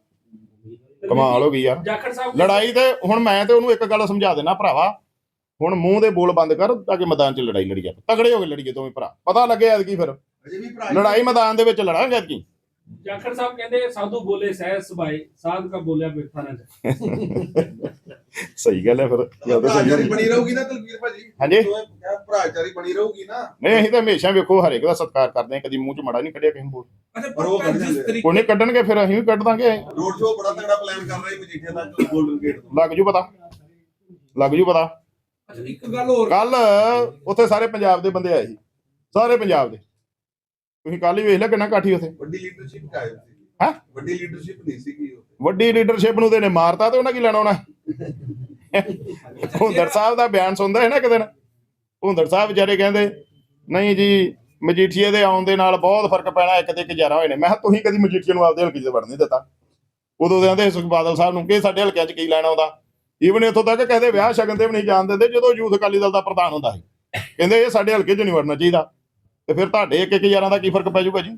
ਕਮਾਲ ਹੋ ਗਈ ਯਾਰ। ਲੜਾਈ ਤੇ ਹੁਣ ਮੈਂ ਤੇ ਉਹਨੂੰ ਇੱਕ ਗੱਲ ਸਮਝਾ ਦੇਣਾ ਭਰਾਵਾ। ਹੁਣ ਮੂੰਹ ਦੇ ਬੋਲ ਬੰਦ ਕਰ ਤਾਂ ਕਿ ਮੈਦਾਨ 'ਚ ਲੜਾਈ ਲੜੀ ਜਾ ਤਗੜੇ ਹੋ ਕੇ ਲੜੀਏ ਦੋਵੇਂ ਭਰਾ। ਪਤਾ ਲੱਗੇ ਐਤਕੀ ਫਿਰ। ਅਜੇ ਵੀ ਭਰਾ ਲੜਾਈ ਮੈਦਾਨ ਦੇ ਵਿੱਚ ਲੜਾਂਗੇ ਐਤਕੀ। ਜਾਖੜ ਸਾਹਿਬ ਕਹਿੰਦੇ ਸਾਧੂ ਬੋਲੇ ਸਹਿਜ ਸੁਭਾਈ ਸਾਧ ਕਾ ਬੋਲਿਆ ਬਿਰਥਾ ਨਾ ਜਾਏ। [laughs] ਸਹੀ ਗੱਲ ਹੈ ਫਿਰ ਗੱਲ ਤਾਂ ਸਹੀ ਭਰਾਚਾਰੀ। ਬਣੀ ਰਹੂਗੀ ਨਾ ਤਲਵੀਰ ਭਾਜੀ। ਹਾਂਜੀ? ਭਰਾਚਾਰੀ ਬਣੀ ਰਹੂਗੀ ਨਾ। ਨਹੀਂ ਅਸੀਂ ਤਾਂ ਹਮੇਸ਼ਾ ਵੇਖੋ ਹਰੇਕ ਦਾ ਸਤਿਕਾਰ ਕਰਦੇ ਹਾਂ ਕਦੀ ਮੂੰਹ 'ਚ ਮਾੜਾ ਨਹੀਂ ਕੱਢਿਆ ਕਿਸੇ ਨੂੰ ਬੋਲ। ਅੱਛਾ ਪਰ ਉਹ ਕੱਢ ਜਿਸ ਜਾਂਦੇ ਆ। ਤਰੀਕੇ ਕੋਈ ਨਹੀਂ ਕੱਢਣਗੇ ਫਿਰ ਅਸੀਂ ਵੀ ਕੱਢ ਦਾਂਗੇ। ਰੋਡ ਸ਼ੋਅ ਬੜਾ ਤਗੜਾ ਪਲਾਨ ਕਰ ਰਹੀ ਮਜੀਠੀਆ ਦਾ ਗੋਲਡਨ ਗੇਟ ਤੋਂ। ਲੱਗ ਜੂ ਪਤਾ। ਲੱਗ ਜੂ ਪਤਾ। ਅੱਛਾ ਇੱਕ ਗੱਲ ਹੋਰ। ਕੱਲ ਉੱਥੇ ਸਾਰੇ ਪੰਜਾਬ ਦੇ ਬੰਦੇ ਆਏ ਸੀ। ਸਾਰੇ ਪੰਜਾਬ ਦੇ। ਤੁਸੀਂ ਕੱਲ ਹੀ ਵੇਖ ਲਿਆ ਕਿੰਨਾ ਕਾਠੀ ਉੱਥੇ। ਵੱਡੀ ਲੀਡਰਸ਼ਿਪ ਕਾਇਮ ਸੀ ਹੈਂ? ਵੱਡੀ ਲੀਡਰਸ਼ਿਪ ਨਹੀਂ ਸੀਗੀ ਵੱਡੀ ਲੀਡਰਸ਼ਿਪ ਨੂੰ ਤੇ ਨੇ ਮਾਰਤਾ ਤੇ ਉਹਨਾਂ ਕੀ ਲੈਣਾ ਉਹਨਾਂ ਹੁੰਦਰ ਸਾਹਿਬ ਦਾ ਬਿਆਨ ਸੁਣਦਾ ਹੈ ਨਾ ਇੱਕ ਦਿਨ। ਹੁੰਦਰ ਸਾਹਿਬ ਵਿਚਾਰੇ ਕਹਿੰਦੇ ਨਹੀਂ ਜੀ ਮਜੀਠੀਏ ਦੇ ਆਉਣ ਦੇ ਨਾਲ ਬਹੁਤ ਫ਼ਰਕ ਪੈਣਾ ਇੱਕ ਤੇ ਇੱਕ 11 ਹੋਏ ਨੇ। ਮੈਂ ਕਿਹਾ ਤੁਸੀਂ ਕਦੀ ਮਜੀਠੀਏ ਨੂੰ ਆਪਦੇ ਹਲਕੇ 'ਚ ਵੜਨ ਨਹੀਂ ਦਿੱਤਾ। ਉਦੋਂ ਦੇ ਆਂਦੇ ਸੁਖ ਬਾਦਲ ਸਾਹਿਬ ਨੂੰ ਕਿ ਸਾਡੇ ਹਲਕਿਆਂ 'ਚ ਕੀ ਲੈਣਾ ਆਉਂਦਾ? ਈਵਨ ਇੱਥੋਂ ਤੱਕ ਕਹਿੰਦੇ ਵਿਆਹ ਸ਼ਗਨ ਤੇ ਵੀ ਨਹੀਂ ਜਾਣ ਦਿੰਦੇ ਜਦੋਂ ਯੂਥ ਅਕਾਲੀ ਦਲ ਦਾ ਪ੍ਰਧਾਨ ਹੁੰਦਾ ਸੀ। ਕਹਿੰਦੇ ਇਹ ਸਾਡੇ ਹਲਕੇ 'ਚ ਨਹੀਂ ਵੜਨਾ ਚਾਹੀਦਾ। ਤੇ ਫਿਰ ਤੁਹਾਡੇ ਇੱਕ ਇੱਕ ਯਾਰਾਂ ਦਾ ਕੀ ਫ਼ਰਕ ਪੈ ਜਾਊਗਾ ਜੀ?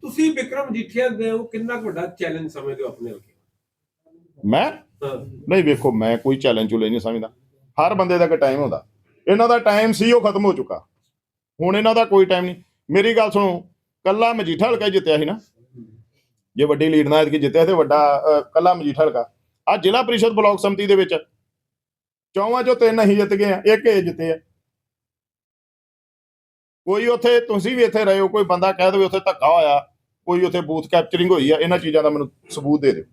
ਤੁਸੀਂ ਵਿਕਰਮ ਜੀਠੀਆ ਦੇ ਉਹ ਕਿੰਨਾ ਕੁ ਵੱਡਾ ਚੈਲੰਜ ਸਮਝਦੇ ਹੋ ਆਪਣੇ ਹਲਕੇ ਮੈਂ। ਨਹੀਂ ਵੇਖੋ ਮੈਂ ਕੋਈ ਚੈਲੰਜ ਚੁਲੇ ਨਹੀਂ ਸਮਝਦਾ। ਹਰ ਬੰਦੇ ਦਾ ਇੱਕ ਟਾਈਮ ਹੁੰਦਾ। ਇਹਨਾਂ ਦਾ ਟਾਈਮ ਸੀ ਉਹ ਖਤਮ ਹੋ ਚੁੱਕਾ। ਹੁਣ ਇਹਨਾਂ ਦਾ ਕੋਈ ਟਾਈਮ ਨਹੀਂ। ਮੇਰੀ ਗੱਲ ਸੁਣੋ ਕੱਲਾ ਮਜੀਠਾ ਹਲਕਾ ਜਿੱਤਿਆ ਸੀ ਨਾ। ਜੇ ਵੱਡੀ ਲੀਡ ਨਾਲ ਐਤਕੀ ਜਿੱਤਿਆ ਤੇ ਵੱਡਾ ਕੱਲਾ ਮਜੀਠਾ ਹਲਕਾ। ਆ ਜ਼ਿਲ੍ਹਾ ਪ੍ਰੀਸ਼ਦ ਬਲਾਕ ਸੰਮਤੀ ਦੇ ਵਿੱਚ ਚੌਵਾਂ ਚੋਂ ਤਿੰਨ ਅਸੀਂ ਜਿੱਤ ਗਏ ਆ ਇੱਕ ਇਹ ਜਿੱਤੇ ਆ। ਕੋਈ ਉੱਥੇ ਤੁਸੀਂ ਵੀ ਇੱਥੇ ਰਹੇ ਹੋ ਕੋਈ ਬੰਦਾ ਕਹਿ ਦੇਵੇ ਉੱਥੇ ਧੱਕਾ ਹੋਇਆ ਕੋਈ ਉੱਥੇ ਬੂਥ ਕੈਪਚਰਿੰਗ ਹੋਈ ਆ ਇਹਨਾਂ ਚੀਜ਼ਾਂ ਦਾ ਮੈਨੂੰ ਸਬੂਤ ਦੇ ਦਿਓ।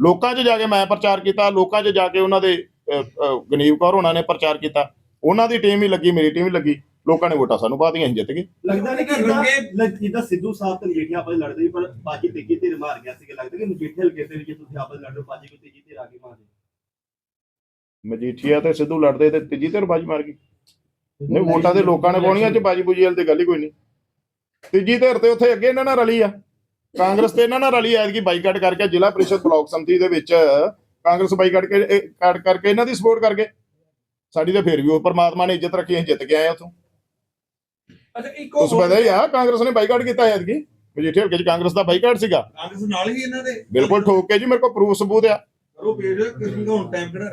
ਲੋਕਾਂ 'ਚ ਜਾ ਕੇ ਮੈਂ ਪ੍ਰਚਾਰ ਕੀਤਾ ਲੋਕਾਂ 'ਚ ਜਾ ਕੇ ਉਹਨਾਂ ਦੇ ਗਨੀਵ ਕੌਰ ਉਹਨਾਂ ਨੇ ਪ੍ਰਚਾਰ ਕੀਤਾ ਉਹਨਾਂ ਦੀ ਟੀਮ ਵੀ ਲੱਗੀ ਮੇਰੀ ਟੀਮ ਵੀ ਲੱਗੀ ਲੋਕਾਂ ਨੇ ਵੋਟਾਂ ਸਾਨੂੰ ਪਾਤੀਆਂ ਅਸੀਂ ਜਿੱਤ ਗਏ। ਲੱਗਦਾ ਨਹੀਂ ਕਿ ਰੰਗੇ- ਜਿੱਦਾਂ ਸਿੱਧੂ ਸਾਹਿਬ ਤੇ ਮਜੀਠੀਆ ਆਪਸ ਲੜਦੇ ਸੀ ਪਰ ਬਾਜੀ ਤੇਜੀ ਤੇ ਮਾਰ ਗਿਆ ਸੀ ਲੱਗਦਾ ਕਿ ਮਜੀਠੇ ਹਲਕੇ ਤੇ ਵੀ ਜੇ ਤੁਸੀਂ ਆਪਸ ਲੜੋ ਬਾਜੀ ਕੋ ਤੇਜੀ ਤੇ ਕੇ ਮਾਰ ਮਜੀਠੀਆ ਤੇ ਸਿੱਧੂ ਲੜਦੇ ਤੇ ਤੀਜੀ ਧਿਰ ਬਾਜੀ ਮਾਰ ਗਈ। ਨਹੀਂ ਵੋਟਾਂ ਦੇ ਲੋਕਾਂ ਨੇ ਪਾਉਣੀਆਂ ਚ ਬਾਜੀ ਬੁਜੀ ਵਾਲੀ ਤੇ ਗੱਲ ਹੀ ਕੋਈ ਨਹੀਂ। ਤੀਜੀ ਧਿਰ ਤੇ ਉੱਥੇ ਅੱਗੇ ਇਹਨਾਂ ਨਾਲ ਰਲੀ ਆ। ਕਾਂਗਰਸ ਤੇ ਇਹਨਾਂ ਨਾਲ ਰਲੀ ਐਤਕੀ ਬਾਈਕਾਟ ਕਰਕੇ ਜ਼ਿਲ੍ਹਾ ਪ੍ਰੀਸ਼ਦ ਬਲਾਕ ਸੰਮਤੀ ਦੇ ਵਿੱਚ ਕਾਂਗਰਸ ਬਾਈਕਾਟ ਕਾਟ ਕਰਕੇ ਇਹਨਾਂ ਦੀ ਸਪੋਰਟ ਕਰਕੇ। ਸਾਡੀ ਤੇ ਫਿਰ ਵੀ ਉਹ ਪਰਮਾਤਮਾ ਨੇ ਇੱਜ਼ਤ ਰੱਖੀ ਅਸੀਂ ਜਿੱਤ ਕੇ ਆਏ ਉੱਥੋਂ। ਅੱਛਾ ਇੱਕ ਉਸ ਪਤਾ ਹੀ ਆ ਕਾਂਗਰਸ ਨੇ ਬਾਈਕਾਟ ਕੀਤਾ ਐਤਕੀ। ਮਜੀਠੇ ਹਲਕੇ ਚ ਕਾਂਗਰਸ ਦਾ ਬਾਈਕਾਟ ਸੀਗਾ। ਕਾਂਗਰਸ ਨਾਲ ਹੀ ਇਹਨਾਂ ਦੇ। ਬਿਲਕੁਲ ਠੋਕ ਕੇ ਜੀ ਮੇਰੇ ਕੋਲ ਪ੍ਰੂਫ ਸਬੂਤ ਆ।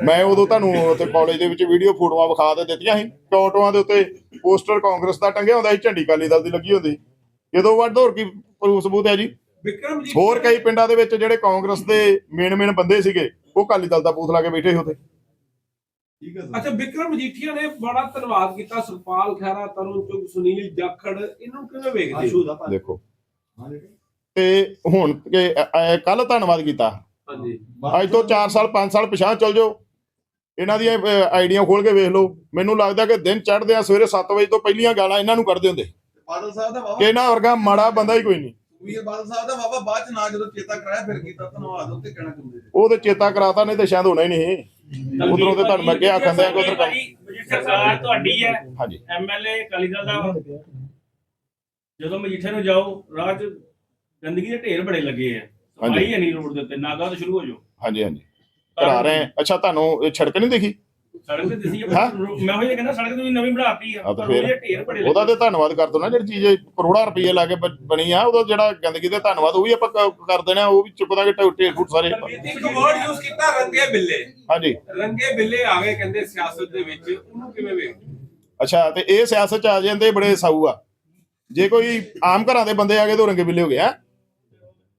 ਮੈਂ ਉਦੋਂ ਤੁਹਾਨੂੰ ਉੱਥੇ ਕਾਲਜ ਦੇ ਵਿੱਚ ਵੀਡੀਓ ਫੋਟੋਆਂ ਵਿਖਾ ਦੇ ਦਿੱਤੀਆਂ ਸੀ ਟੋਟੋਆਂ ਦੇ ਉੱਤੇ ਪੋਸਟਰ ਕਾਂਗਰਸ ਦਾ ਟੰਗਿਆ ਹੁੰਦਾ ਸੀ ਝੰਡੀ ਕਾਲੀ ਦਲ ਦੀ ਲੱਗੀ ਹੁੰਦੀ ਜਦੋਂ ਵੱਧ ਹੋਰ ਕੀ ਪ੍ਰੂਫ ਸਬੂਤ ਹੈ ਜੀ? ਹੋਰ ਕਈ ਪਿੰਡਾਂ ਦੇ ਵਿੱਚ ਜਿਹੜੇ ਕਾਂਗਰਸ ਦੇ ਮੇਨ ਮੇਨ ਬੰਦੇ ਸੀਗੇ ਉਹ ਕਾਲੀ ਦਲ ਦਾ ਬੂਥ ਲਾ ਕੇ ਬੈਠੇ ਸੀ ਉੱਥੇ। ਠੀਕ ਹੈ ਸਰ। ਅੱਛਾ ਵਿਕਰਮ ਜੀਠੀਆ ਨੇ ਬੜਾ ਧੰਨਵਾਦ ਕੀਤਾ ਸੁਖਪਾਲ ਖਹਿਰਾ ਤਰੁਣ ਚੁਗ ਸੁਨੀਲ ਜਾਖੜ ਇਹਨਾਂ ਨੂੰ ਕਿਵੇਂ ਵੇਖਦੇ। ਦੇਖੋ। ਤੇ ਹੁਣ ਕੱਲ ਧੰਨਵਾਦ ਕੀਤਾ। ਹਾਂਜੀ। ਅੱਜ ਤੋਂ 4 ਸਾਲ 5 ਸਾਲ ਪਿਛਾਂ ਚਲ ਜਾਓ। ਇਹਨਾਂ ਦੀਆਂ ਆਈਡੀਆਂ ਖੋਲ ਕੇ ਵੇਖ ਲਓ। ਮੈਨੂੰ ਲੱਗਦਾ ਕਿ ਦਿਨ ਚੜ੍ਹਦੇ ਆ ਸਵੇਰੇ 7 ਵਜੇ ਤੋਂ ਪਹਿਲੀਆਂ ਗਾਲਾਂ ਇਹਨਾਂ ਨੂੰ ਕੱਢਦੇ ਹੁੰਦੇ। ਬਾਦਲ ਸਾਹਿਬ ਦਾ ਵਾਵਾ ਇਹਨਾਂ ਵਰਗਾ ਮਾੜਾ ਬੰਦਾ ਹੀ ਕੋਈ ਨਹੀਂ। ਵੀਰ ਬਾਦਲ ਸਾਹਿਬ ਦਾ ਵਾਵਾ ਬਾਅਦ ਚ ਨਾ ਜਦੋਂ ਚੇਤਾ ਕਰਾਇਆ ਫਿਰ ਕੀਤਾ ਧੰਨਵਾਦ ਉੱਤੇ ਕਹਿਣਾ ਚਾਹੁੰਦੇ ਉਹ ਤੇ ਚੇਤਾ ਕਰਾਤਾ ਨਹੀਂ ਤੇ ਸ਼ਾਇਦ ਹੋਣਾ ਹੀ ਨਹੀਂ। ਉਧਰੋਂ ਤੇ ਤੁਹਾਨੂੰ ਮੈਂ ਕਿਹਾ ਆਖੰਦੇ ਆ ਕਿ ਉਧਰ ਸਰਕਾਰ ਤੁਹਾਡੀ ਹੈ ਹਾਂਜੀ। ਐਮਐਲਏ ਅਕਾਲੀ ਦਲ ਦਾ। ਜਦੋਂ ਮਜੀਠੇ ਨੂੰ ਜਾਓ ਰਾਹ 'ਚ ਗੰਦਗੀ ਦੇ ਢੇਰ ਬੜੇ ਲੱਗੇ ਆ। ਸਫ਼ਾਈ ਹੈ ਨਹੀਂ ਰੋਡ ਦੇ ਉੱਤੇ ਨਾਗਾ ਤੋਂ ਸ਼ੁਰੂ ਹੋ ਜਾਓ। ਹਾਂਜੀ ਹਾਂਜੀ। ਕਰਾ ਰਹੇ ਅੱਛਾ ਤੁਹਾਨੂੰ ਇਹ ਸੜਕ ਨਹੀਂ ਦਿਖੀ? ਸੜਕ ਤੇ ਦਿਸੀ ਹਾਂ? ਮੈਂ ਉਹੀ ਕਹਿੰਦਾ ਸੜਕ ਤੇ ਵੀ ਨਵੀਂ ਬਣਾਤੀ ਆ ਹਾਂ ਤਾਂ ਪਰ ਉਹਦੇ ਫਿਰ। ਢੇਰ ਬੜੇ ਉਹਦਾ ਤੇ ਧੰਨਵਾਦ ਕਰ ਦੋ ਨਾ ਜਿਹੜੀ ਚੀਜ਼ ਕਰੋੜਾਂ ਰੁਪਏ ਲਾ ਕੇ ਬ- ਬਣੀ ਆ ਉਹਦਾ ਜਿਹੜਾ ਗੰਦਗੀ ਤੇ ਧੰਨਵਾਦ ਉਹ ਵੀ ਆਪਾਂ ਕ- ਕਰ ਦੇਣਾ ਉਹ ਵੀ ਚੁੱਕ ਦਾਂਗੇ ਢੇ ਢੇਰ ਫੁੱਟ ਸਾਰੇ ਇੱਕ ਵਰਡ ਯੂਜ਼ ਕੀਤਾ ਰੰਗੇ ਬਿੱਲੇ। ਹਾਂਜੀ। ਰੰਗੇ ਬਿੱਲੇ ਆ ਗਏ ਕਹਿੰਦੇ ਸਿਆਸਤ ਦੇ ਵਿੱਚ। ਉਹਨੂੰ ਕਿਵੇਂ ਵੇਖਦੇ? ਹੋ? ਅੱਛਾ ਤੇ ਇਹ ਸਿਆਸਤ ਚ ਆ ਜਾਂਦੇ ਬੜੇ ਸਾਊ ਆ। ਜੇ ਕੋਈ ਆਮ ਘਰਾਂ ਦੇ ਬੰਦੇ ਆ ਗਏ ਤਾਂ ਉਹ ਰੰਗੇ ਬਿੱਲੇ ਹੋ ਗਏ ਆ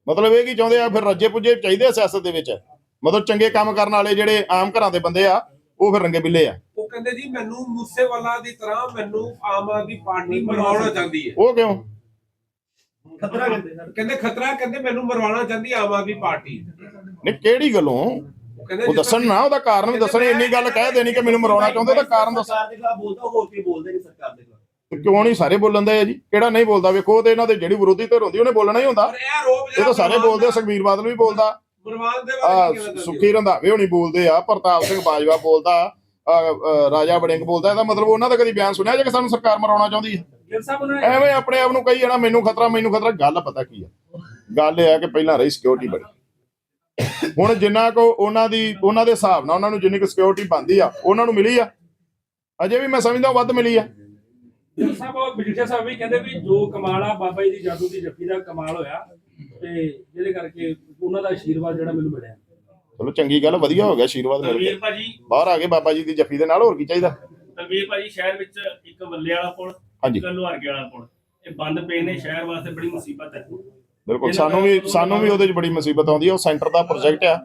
ਮਤਲਬ ਇਹ ਕੀ ਚਾਹੁੰਦੇ ਆ ਫਿਰ ਰੱਜੇ ਪੁੱਜੇ ਚਾਹੀਦੇ ਆ ਸਿਆਸਤ ਦੇ ਵਿੱਚ? ਮਤਲਬ ਚੰਗੇ ਕੰਮ ਕਰਨ ਵਾਲੇ ਜਿਹੜੇ ਆਮ ਘਰਾਂ ਦੇ ਬੰਦੇ ਆ ਉਹ ਫਿਰ ਰੰਗੇ ਬਿੱਲੇ ਆ। ਉਹ ਕਹਿੰਦੇ ਜੀ ਮੈਨੂੰ ਮੂਸੇਵਾਲਾ ਦੀ ਤਰ੍ਹਾਂ ਮੈਨੂੰ ਆਮ ਆਦਮੀ ਪਾਰਟੀ ਮਰਵਾਉਣਾ ਚਾਹੁੰਦੀ ਹੈ। ਉਹ ਕਿਉਂ? ਖਤਰਾ ਕਹਿੰਦੇ ਸਰ। ਕਹਿੰਦੇ ਖਤਰਾ ਕਹਿੰਦੇ ਮੈਨੂੰ ਮਰਵਾਉਣਾ ਚਾਹੁੰਦੀ ਆਮ ਆਦਮੀ ਪਾਰਟੀ। ਨਹੀਂ ਕਿਹੜੀ ਗੱਲੋਂ? ਉਹ ਦੱਸਣ ਨਾ ਉਹਦਾ ਕਾਰਨ ਵੀ ਦੱਸਣ ਇੰਨੀ ਗੱਲ ਕਹਿ ਦੇਣੀ ਕਿ ਮੈਨੂੰ ਮਰਾਉਣਾ ਚਾਹੁੰਦੇ ਤਾਂ ਕਾਰਨ ਦੱਸ। ਸਰਕਾਰ ਦੇ ਖਿਲਾਫ ਬੋਲਦਾ ਹੋਰ ਕੀ ਬੋਲਦੇ ਨਹੀਂ ਸਰਕਾਰ ਦੇ ਕਿਉਂ ਨਹੀਂ ਸਾਰੇ ਬੋਲਣ ਦੇ ਆ ਜੀ? ਕਿਹੜਾ ਨਹੀਂ ਬੋਲਦਾ? ਵੇਖੋ ਤੇ ਇਹਨਾਂ ਦੇ ਜਿਹੜੀ ਵਿਰੋਧੀ ਧਿਰ ਹੁੰਦੀ ਉਹਨੇ ਬੋਲਣਾ ਹੀ ਹੁੰਦਾ। ਇਹ ਤਾਂ ਸਾਰੇ ਬੋਲਦੇ ਸੁਖਬੀਰ ਬਾਦਲ ਵੀ ਬੋਲਦਾ। ਮਰਵਾਨ ਦੇ ਬਾਰੇ ਸੁਖੀ ਰੰਧਾਵੇ ਹੋਣੀ ਬੋਲਦੇ ਆ ਪ੍ਰਤਾਪ ਸਿੰਘ ਬਾਜਵਾ ਬੋਲਦਾ ਰਾਜਾ ਵੜਿੰਗ ਬੋਲਦਾ ਇਹਦਾ ਮਤਲਬ ਉਹਨਾਂ ਦਾ ਕਦੀ ਬਿਆਨ ਸੁਣਿਆ ਜੇ ਕਿ ਸਾਨੂੰ ਸਰਕਾਰ ਮਰਾਉਣਾ ਚਾਹੁੰਦੀ ਹੈ? ਐਵੇਂ ਆਪਣੇ ਆਪ ਨੂੰ ਕਹੀ ਜਾਣਾ ਮੈਨੂੰ ਖਤਰਾ ਮੈਨੂੰ ਖਤਰਾ ਗੱਲ ਪਤਾ ਕੀ ਆ? ਗੱਲ ਇਹ ਆ ਕਿ ਪਹਿਲਾਂ ਰਹੀ ਸਿਕਿਉਰਿਟੀ ਬੜੀ। ਹੁਣ ਜਿੰਨਾ ਕੋ ਉਹਨਾਂ ਦੀ ਉਹਨਾਂ ਦੇ ਹਿਸਾਬ ਨਾਲ ਉਹਨਾਂ ਨੂੰ ਜਿੰਨੀ ਕੁ ਸਿਕਿਉਰਿਟੀ ਬੰਦੀ ਆ ਉਹਨਾਂ ਨੂੰ ਮਿਲੀ ਆ। ਅਜੇ ਵੀ ਮੈਂ ਸਮਝਦਾ ਵੱਧ ਮਿਲੀ ਆ। ਗਿਲ ਸਾਹਿਬ ਉਹ ਮਜੀਠੀਆ ਸਾਹਿਬ ਵੀ ਕਹਿੰਦੇ ਵੀ ਜੋ ਕਮਾਲ ਆ ਬਾਬਾ ਜੀ ਦੀ ਜਾਦੂ ਦੀ ਜੱਫੀ ਦਾ ਕਮਾਲ ਹੋਇਆ ਤੇ ਜਿਹਦੇ ਕਰਕੇ ਉਹਨਾਂ ਦਾ ਆਸ਼ੀਰਵਾਦ ਜਿਹੜਾ ਮੈਨੂੰ ਮਿਲਿਆ। ਚਲੋ ਚੰਗੀ ਗੱਲ ਵਧੀਆ ਹੋ ਗਿਆ ਆਸ਼ੀਰਵਾਦ ਮਿਲ ਤਲਵੀਰ ਗਿਆ। ਭਾਜੀ। ਬਾਹਰ ਆ ਗਏ ਬਾਬਾ ਜੀ ਦੀ ਜੱਫੀ ਦੇ ਨਾਲ ਹੋਰ ਕੀ ਚਾਹੀਦਾ? ਤਲਵੀਰ ਭਾਜੀ ਸ਼ਹਿਰ ਵਿੱਚ ਇੱਕ ਬੱਲੇ ਵਾਲਾ ਪੁਲ ਹਾਂਜੀ। ਇੱਕ ਲੁਹਾਰਕੇ ਵਾਲਾ ਪੁਲ। ਇਹ ਬੰਦ ਪਏ ਨੇ ਸ਼ਹਿਰ ਵਾਸਤੇ ਬੜੀ ਮੁਸੀਬਤ ਹੈ। ਬਿਲਕੁਲ ਸਾਨੂੰ ਵੀ ਸਾਨੂੰ ਵੀ ਉਹਦੇ 'ਚ ਬੜੀ ਮੁਸੀਬਤ ਆਉਂਦੀ ਹੈ। ਉਹ ਸੈਂਟਰ ਦਾ ਪ੍ਰੋਜੈਕਟ ਆ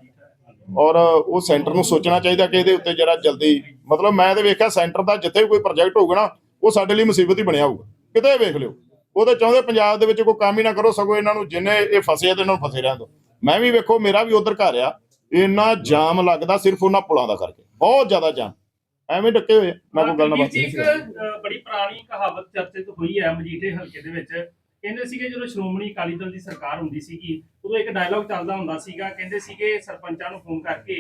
ਔਰ ਉਹ ਸੈਂਟਰ ਨੂੰ ਸੋਚਣਾ ਚਾਹੀਦਾ ਕਿ ਇਹਦੇ ਉੱਤੇ ਜਰਾ ਜਲਦੀ ਮਤਲਬ ਮੈਂ ਤੇ ਵੇਖਿਆ ਸੈਂਟਰ ਦਾ ਜਿੱਥੇ ਵੀ ਕੋਈ ਪ੍ਰੋਜੈਕਟ ਹੋਊਗਾ ਨਾ ਉਹ ਸਾਡੇ ਲਈ ਮੁਸੀਬਤ ਹੀ ਬਣਿਆ ਹੋਊਗਾ। ਕਿਤੇ ਵੇਖ ਲਿਓ ਉਹ ਤਾਂ ਚਾਹੁੰਦੇ ਪੰਜਾਬ ਦੇ ਵਿੱਚ ਕੋਈ ਕੰਮ ਹੀ ਨਾ ਕਰੋ ਸਗੋਂ ਇਹਨਾਂ ਨੂੰ ਜਿੰਨੇ ਇਹ ਫਸੇ ਆ ਤੇ ਇਹਨਾਂ ਨੂੰ ਫਸੇ ਰਹਿਣ ਦਿਓ। ਮੈਂ ਵੀ ਵੇਖੋ ਮੇਰਾ ਵੀ ਉਧਰ ਘਰ ਆ ਇੰਨਾ ਜਾਮ ਲੱਗਦਾ ਸਿਰਫ ਉਹਨਾਂ ਪੁਲਾਂ ਦਾ ਕਰਕੇ ਬਹੁਤ ਜ਼ਿਆਦਾ ਜਾਮ। ਐਵੇਂ ਡੱਕੇ ਹੋਏ ਮੈਂ ਕੋਈ ਗੱਲ ਨਾ ਬਾਤ ਅ, ਬੜੀ ਪੁਰਾਣੀ ਕਹਾਵਤ ਚਰਚਿਤ ਹੋਈ ਹੈ ਮਜੀਠੇ ਹਲਕੇ ਦੇ ਵਿੱਚ। ਕਹਿੰਦੇ ਸੀਗੇ ਜਦੋਂ ਸ਼੍ਰੋਮਣੀ ਅਕਾਲੀ ਦਲ ਦੀ ਸਰਕਾਰ ਹੁੰਦੀ ਸੀਗੀ ਉਦੋਂ ਇੱਕ ਡਾਇਲੌਗ ਚੱਲਦਾ ਹੁੰਦਾ ਸੀਗਾ ਕਹਿੰਦੇ ਸੀਗੇ ਸਰਪੰਚਾਂ ਨੂੰ ਫੋਨ ਕਰਕੇ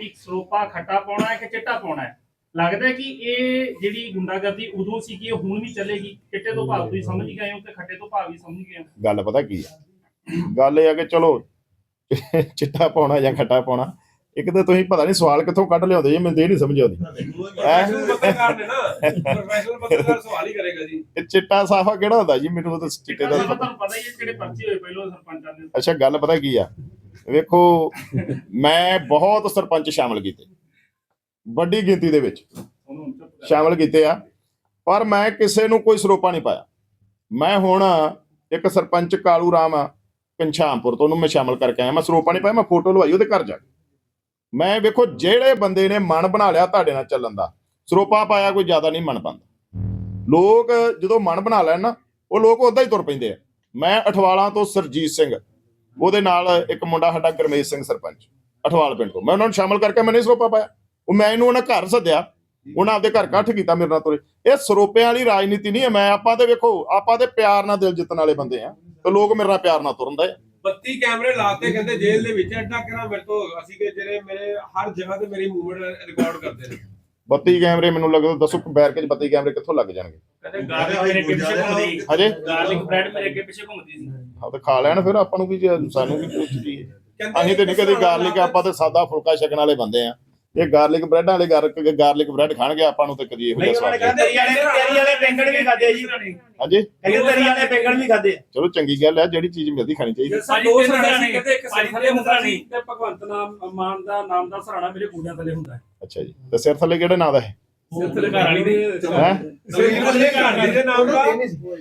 ਇੱਕ ਸਰੋਪਾ ਖੱਟਾ ਪਾਉਣਾ ਹੈ ਕਿ ਚਿੱਟਾ ਪਾਉਣਾ ਹੈ? ਲੱਗਦਾ ਕਿ ਇਹ ਜਿਹੜੀ ਗੁੰਡਾਗਰਦੀ ਉਦੋਂ ਸੀ ਕਿ ਇਹ ਹੁਣ ਵੀ ਚੱਲੇਗੀ? ਚਿੱਟੇ ਤੋਂ ਭਾਵ ਤੁਸੀਂ ਸਮਝ ਗਏ ਹੋ ਤੇ ਖੱਟੇ ਤੋਂ ਭਾਵ ਵੀ ਸਮਝ ਗਏ ਹੋ? ਗੱਲ ਪਤਾ ਕੀ ਆ? ਗੱਲ ਇਹ ਆ ਕਿ ਚਲੋ ਚਿੱਟਾ ਪਾਉਣਾ ਜਾਂ ਖੱਟਾ ਪਾਉਣਾ ਇੱਕ ਤਾਂ ਤੁਸੀਂ ਪਤਾ ਨਹੀਂ ਸਵਾਲ ਕਿੱਥੋਂ ਕੱਢ ਲਿਆਉਂਦੇ ਜੀ ਮੈਨੂੰ ਤੇ ਇਹ ਨਹੀਂ ਸਮਝ ਆਉਂਦੀ। ਪੱਤਰਕਾਰ ਨੇ ਨਾ ਪ੍ਰੋਫੈਸ਼ਨਲ ਪੱਤਰਕਾਰ ਸਵਾਲ ਹੀ ਕਰੇਗਾ ਜੀ। ਇਹ ਚਿੱਟਾ ਸਾਫਾ ਕਿਹੜਾ ਹੁੰਦਾ ਜੀ? ਮੈਨੂੰ ਤਾਂ ਚਿੱਟੇ ਦਾ ਤੁਹਾਨੂੰ ਪਤਾ ਹੀ ਹੈ ਜਿਹੜੇ ਪਰਚੇ ਹੋਏ ਪਹਿਲਾਂ ਸਰਪੰਚਾਂ ਦੇ। ਅੱਛਾ ਗੱਲ ਪਤਾ ਕੀ ਆ? ਵੇਖੋ ਮੈਂ ਬਹੁਤ ਸਰਪੰਚ ਸ਼ਾਮਲ ਕੀਤੇ। ਵੱਡੀ ਗਿਣਤੀ ਦੇ ਵਿੱਚ ਉਹਨੂੰ ਸ਼ਾਮਲ ਕੀਤੇ ਆ। ਪਰ ਮੈਂ ਕਿਸੇ ਨੂੰ ਕੋਈ ਸਰੋਪਾ ਨਹੀਂ ਪਾਇਆ। ਮੈਂ ਹੁਣ ਇੱਕ ਸਰਪੰਚ ਕਾਲੂ ਰਾਮ ਆ ਪੰਛਾਮਪੁਰ ਤੋਂ ਉਹਨੂੰ ਮੈਂ ਸ਼ਾਮਲ ਕਰਕੇ ਆਇਆ। ਮੈਂ ਸਰੋਪਾ ਨਹੀਂ ਪਾਇਆ, ਮੈਂ ਫੋਟੋ ਲਵਾਈ ਉਹਦੇ ਘਰ ਜਾ ਕੇ। ਮੈਂ ਵੇਖੋ ਜਿਹੜੇ ਬੰਦੇ ਨੇ ਮਨ ਬਣਾ ਲਿਆ ਤੁਹਾਡੇ ਨਾਲ ਚੱਲਣ ਦਾ, ਸਰੋਪਾ ਪਾਇਆ ਕੋਈ ਜ਼ਿਆਦਾ ਨਹੀਂ ਮਨ ਪਾਉਂਦਾ ਲੋਕ ਜਦੋਂ ਮਨ ਬਣਾ ਲੈਣ ਨਾ, ਉਹ ਲੋਕ ਉਦਾਂ ਹੀ ਤੁਰ ਪੈਂਦੇ ਆ। ਮੈਂ ਅਠਵਾਲਾਂ ਤੋਂ ਸਰਜੀਤ ਸਿੰਘ, ਉਹਦੇ ਨਾਲ ਇੱਕ ਮੁੰਡਾ ਸਾਡਾ ਗਰਮੇਸ਼ ਸਿੰਘ ਸਰਪੰਚ, ਅਠਵਾਲ ਪਿੰਡ ਤੋਂ। ਮੈਂ ਉਹਨਾਂ ਨੂੰ ਸ਼ਾਮਲ ਕਰਕੇ ਮੈਂ ਨਹੀਂ ਸਰੋਪਾ ਪਾਇਆ। ਉਹ ਮੈਂ ਇਹਨੂੰ ਉਹਨਾਂ ਘਰ ਸੱਦਿਆ। ਉਹਨਾਂ ਆਪਦੇ ਘਰ ਇਕੱਠ ਕੀਤਾ ਮੇਰੇ ਨਾਲ ਤੁਰੇ। ਇਹ ਸਰੋਪਿਆਂ ਵਾਲੀ ਰਾਜਨੀਤੀ ਨਹੀਂ ਹੈ ਮੈਂ ਆਪਾਂ ਤੇ ਵੇਖੋ ਆਪਾਂ ਤੇ ਪਿਆਰ ਨਾਲ ਦਿਲ ਜਿੱਤਣ ਵਾਲੇ ਬੰਦੇ ਆ। ਤੇ ਲੋਕ ਮੇਰੇ ਨਾਲ ਪਿਆਰ ਨਾਲ ਤੁਰਨਦੇ ਆ 32 ਕੈਮਰੇ ਲਾਤੇ ਕਹਿੰਦੇ ਜੇਲ੍ਹ ਦੇ ਵਿੱਚ ਐਡਾ ਕਿਹੜਾ ਮੇਰੇ ਤੋਂ ਅਸੀਂ ਕਿ ਜਿਹੜੇ ਮੇਰੇ ਹਰ ਜਗ੍ਹਾ ਤੇ ਮੇਰੀ ਮੂਵਮੈਂਟ ਰਿਕਾਰਡ ਕਰਦੇ ਨੇ। 32 ਕੈਮਰੇ ਮੈਨੂੰ ਲੱਗਦਾ ਦੱਸੋ ਬੈਰਕ ਚ 32 ਕੈਮਰੇ ਕਿੱਥੋਂ ਲੱਗ ਜਾਣਗੇ? ਕਹਿੰਦੇ ਗਾਰਲਿਕ ਮੇਰੇ ਅੱਗੇ ਪਿੱਛੇ ਘੁੰਮਦੀ ਹਜੇ? ਗਾਰਲਿਕ ਬ੍ਰੈਡ ਮੇਰੇ ਅੱਗੇ ਪਿੱਛੇ ਘੁੰਮਦੀ ਸੀ। ਹਾਂ ਤੇ ਖਾ ਲੈਣ ਫਿਰ ਆਪਾਂ ਨੂੰ ਵੀ ਜੇ ਸਾਨੂੰ ਵੀ ਕੁਝ ਕੀ ਹੈ ਅਸੀਂ ਤੇ ਨਹੀਂ ਕਦੇ ਗਾਰਲਿਕ ਆਪਾਂ ਤੇ ਸਾਦਾ ਫੁਲਕਾ ਛਕਣ ਵਾਲੇ ਬੰਦੇ ਆ। ਇਹ ਗਾਰਲਿਕ ਬ੍ਰੈਡ ਵਾਲੇ ਗਾਰਲਿਕ ਗਾਰਲਿਕ ਬ੍ਰੈਡ ਖਾਣਗੇ ਆਪਾਂ ਨੂੰ ਤੇ ਕਦੀ ਇਹੋ ਜਿਹਾ ਨਹੀਂ ਉਹਨਾਂ ਸਵਾਦ ਨੇ ਨਹੀਂ। ਕਹਿੰਦੇ ਤਰੀ ਵਾਲੇ ਤਰੀ ਵਾਲੇ ਬੈਂਗਣ ਵੀ ਖਾਦੇ ਜੀ। ਹਾਂਜੀ? ਕਹਿੰਦੇ ਤਰੀ ਵਾਲੇ ਬੈਂਗਣ ਵੀ ਖਾਦੇ ਚਲੋ ਚੰਗੀ ਗੱਲ ਹੈ ਜਿਹੜੀ ਚੀਜ਼ ਮਿਲਦੀ ਖਾਣੀ ਚਾਹੀਦੀ। ਭਾਜੀ ਦੋ ਸਰਾਣੇ ਸਰਾਣੇ ਕਹਿੰਦੇ ਇੱਕ ਸਿਰ ਥੱਲੇ ਹੁੰਦਾ। ਸੀ ਤੇ ਭਗਵੰਤ ਨਾਮ ਮਾਨ ਦਾ ਨਾਮ ਦਾ ਸਰਾਣਾ ਮੇਰੇ ਗੋਡਿਆਂ ਥੱਲੇ ਹੁੰਦਾ ਹੈ। ਅੱਛਾ ਜੀ। ਤੇ ਸਿਰ ਥੱਲੇ ਕਿਹੜੇ ਨਾਂ ਦਾ ਹੈ? ਸਿਰ ਥੱਲੇ ਘਰ ਵਾਲੀ ਦੇ ਹੈ? ਸਰੀਰ ਵਾਲੇ ਘਰ ਦੇ ਨਾਮ ਦਾ।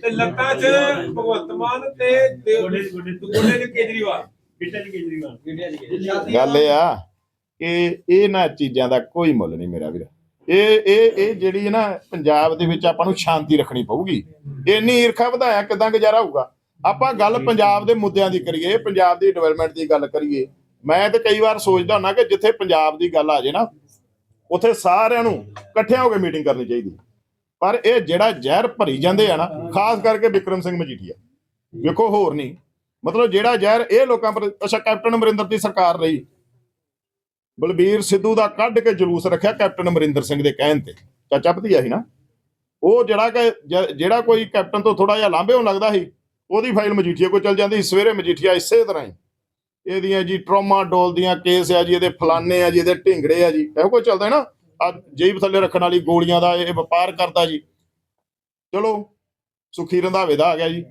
ਤੇ ਲੱਤਾਂ 'ਚ ਭਗਵੰਤ ਮਾਨ ਤੇ ਤੇ ਗੋਡੇ ਕੇਜਰੀਵਾਲ। ਗਿੱਟੇ ਚ ਕੇਜਰੀਵਾਲ। ਗੱਲ ਇਹ ਆ ਕਿ ਇਹਨਾਂ ਚੀਜ਼ਾਂ ਦਾ ਕੋਈ ਮੁੱਲ ਨਹੀਂ ਮੇਰਾ ਵੀਰ। ਇਹ ਇਹ ਇਹ ਜਿਹੜੀ ਨਾ ਪੰਜਾਬ ਦੇ ਵਿੱਚ ਆਪਾਂ ਨੂੰ ਸ਼ਾਂਤੀ ਰੱਖਣੀ ਪਊਗੀ। ਇੰਨੀ ਈਰਖਾ ਵਧਾਇਆ ਕਿਦਾਂ ਗੁਜ਼ਾਰਾ ਹੋਊਗਾ? ਆਪਾਂ ਗੱਲ ਪੰਜਾਬ ਦੇ ਮੁੱਦਿਆਂ ਦੀ ਕਰੀਏ ਪੰਜਾਬ ਦੀ ਡਿਵੈਲਪਮੈਂਟ ਦੀ ਗੱਲ ਕਰੀਏ ਮੈਂ ਤੇ ਕਈ ਵਾਰ ਸੋਚਦਾ ਹੁੰਦਾ ਕਿ ਜਿੱਥੇ ਪੰਜਾਬ ਦੀ ਗੱਲ ਆ ਜੇ ਨਾ ਉੱਥੇ ਸਾਰਿਆਂ ਨੂੰ ਇਕੱਠਿਆਂ ਹੋ ਕੇ ਮੀਟਿੰਗ ਕਰਨੀ ਚਾਹੀਦੀ। ਪਰ ਇਹ ਜਿਹੜਾ ਜ਼ਹਿਰ ਭਰੀ ਜਾਂਦੇ ਆ ਨਾ ਖਾਸ ਕਰਕੇ ਵਿਕਰਮ ਸਿੰਘ ਮਜੀਠੀਆ। ਵੇਖੋ ਹੋਰ ਨਹੀਂ। ਮਤਲਬ ਜਿਹੜਾ ਜ਼ਹਿਰ ਇਹ ਲੋਕਾਂ ਪਰ ਅੱਛਾ ਕੈਪਟਨ ਅਮਰਿੰਦਰ ਦੀ ਸਰਕਾਰ ਰਹੀ ਬਲਬੀਰ ਸਿੱਧੂ ਦਾ ਕੱਢ ਕੇ ਜਲੂਸ ਰੱਖਿਆ ਕੈਪਟਨ ਅਮਰਿੰਦਰ ਸਿੰਘ ਦੇ ਕਹਿਣ ਤੇ। ਚਾਚਾ ਭਤੀਆ ਸੀ ਨਾ। ਉਹ ਜਿਹੜਾ ਕਿ ਜਿਹੜਾ ਕੋਈ ਕੈਪਟਨ ਤੋਂ ਥੋੜਾ ਜਿਹਾ ਲਾਂਭੇ ਹੋਣ ਲੱਗਦਾ ਸੀ, ਉਹਦੀ ਫਾਈਲ ਮਜੀਠੀਆ ਕੋਲ ਚਲ ਜਾਂਦੀ ਸਵੇਰੇ ਮਜੀਠੀਆ ਇਸੇ ਤਰ੍ਹਾਂ ਹੀ। ਇਹਦੀਆਂ ਜੀ ਟਰੋਮਾ ਡੋਲ ਦੀਆਂ ਕੇਸ ਆ ਜੀ, ਇਹਦੇ ਫਲਾਨੇ ਆ ਜੀ, ਇਹਦੇ ਢਿੰਗੜੇ ਆ ਜੀ, ਇਹੋ ਕੋਈ ਚੱਲਦਾ ਹੈ ਨਾ। ਆ ਜੇਬ ਥੱਲੇ ਰੱਖਣ ਵਾਲੀ ਗੋਲੀਆਂ ਦਾ ਇਹ ਵਪਾਰ ਕਰਦਾ ਜੀ। ਚਲੋ, ਸੁਖੀ ਰੰਧਾਵੇ ਦਾ ਆ ਗਿਆ ਜੀ।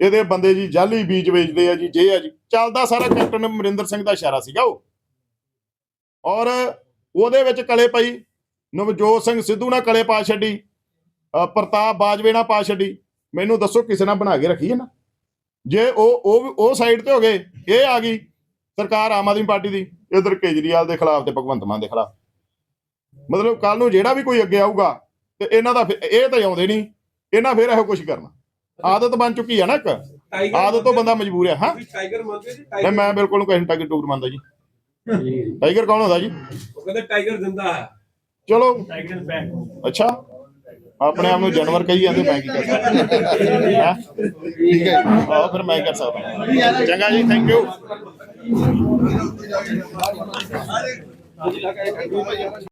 ਇਹਦੇ ਬੰਦੇ ਜੀ ਜਾਲੀ ਬੀਜ ਵੇਚਦੇ ਆ ਜੀ, ਜੇ ਆ ਜੀ। ਚੱਲਦਾ ਸਾਰਾ ਕੈਪਟਨ ਅਮਰਿੰਦਰ ਸਿੰਘ ਦਾ ਇਸ਼ਾਰਾ ਸੀਗਾ ਉਹ। ਔਰ ਉਹਦੇ ਵਿੱਚ ਕਲੇ ਪਈ। ਨਵਜੋਤ ਸਿੰਘ ਸਿੱਧੂ ਨਾਲ ਕਲੇ ਪਾ ਛੱਡੀ। ਪ੍ਰਤਾਪ ਬਾਜਵੇ ਨਾਲ ਪਾ ਛੱਡੀ। ਮੈਨੂੰ ਦੱਸੋ ਕਿਸੇ ਨਾਲ ਬਣਾ ਕੇ ਰੱਖੀ ਹੈ ਨਾ? ਜੇ ਉਹ ਉਹ ਉਹ ਸਾਈਡ ਤੇ ਹੋ ਗਏ ਇਹ ਆ ਗਈ ਸਰਕਾਰ ਆਮ ਆਦਮੀ ਪਾਰਟੀ ਦੀ ਇਧਰ ਕੇਜਰੀਵਾਲ ਦੇ ਖਿਲਾਫ ਤੇ ਭਗਵੰਤ ਮਾਨ ਦੇ ਖਿਲਾਫ। ਮਤਲਬ ਕੱਲ ਨੂੰ ਜਿਹੜਾ ਵੀ ਕੋਈ ਅੱਗੇ ਆਊਗਾ ਤੇ ਇਹਨਾਂ ਦਾ ਇਹ ਤਾਂ ਆਉਂਦੇ ਨਹੀਂ ਇਹਨਾਂ ਫਿਰ ਇਹੋ ਕੁਝ ਕਰਨਾ। ਆਦਤ ਬਣ ਚੁੱਕੀ ਹੈ ਨਾ ਇੱਕ। ਆਦਤ ਤੋਂ ਬੰਦਾ ਮਜਬੂਰ ਹੈ? ਹਾਂ ਟਾਈਗਰ ਮੰਨਦੇ ਜੀ? ਮੈਂ ਬਿਲਕੁਲ ਕੋਈ ਟਾਈਗਰ ਟੂਰ ਮੰਨਦਾ ਜੀ। ਟਾਈਗਰ ਕੌਣ ਹੁੰਦਾ ਜੀ? ਉਹ ਕਹਿੰਦੇ ਟਾਈਗਰ ਜ਼ਿੰਦਾ ਹੈ। ਚਲੋ। Tiger back. ਅੱਛਾ। ਆਪਣੇ ਆਪ ਨੂੰ ਜਾਨਵਰ ਕਹੀ ਜਾਂਦੇ ਮੈਂ ਕੀ ਕਰ ਸਕਦਾ? ਹੈਂ? ਠੀਕ ਹੈ। ਆਹੋ ਫਿਰ ਮੈਂ ਕਰ ਸਕਦਾ। ਚੰਗਾ ਜੀ ਥੈਂਕ ਯੂ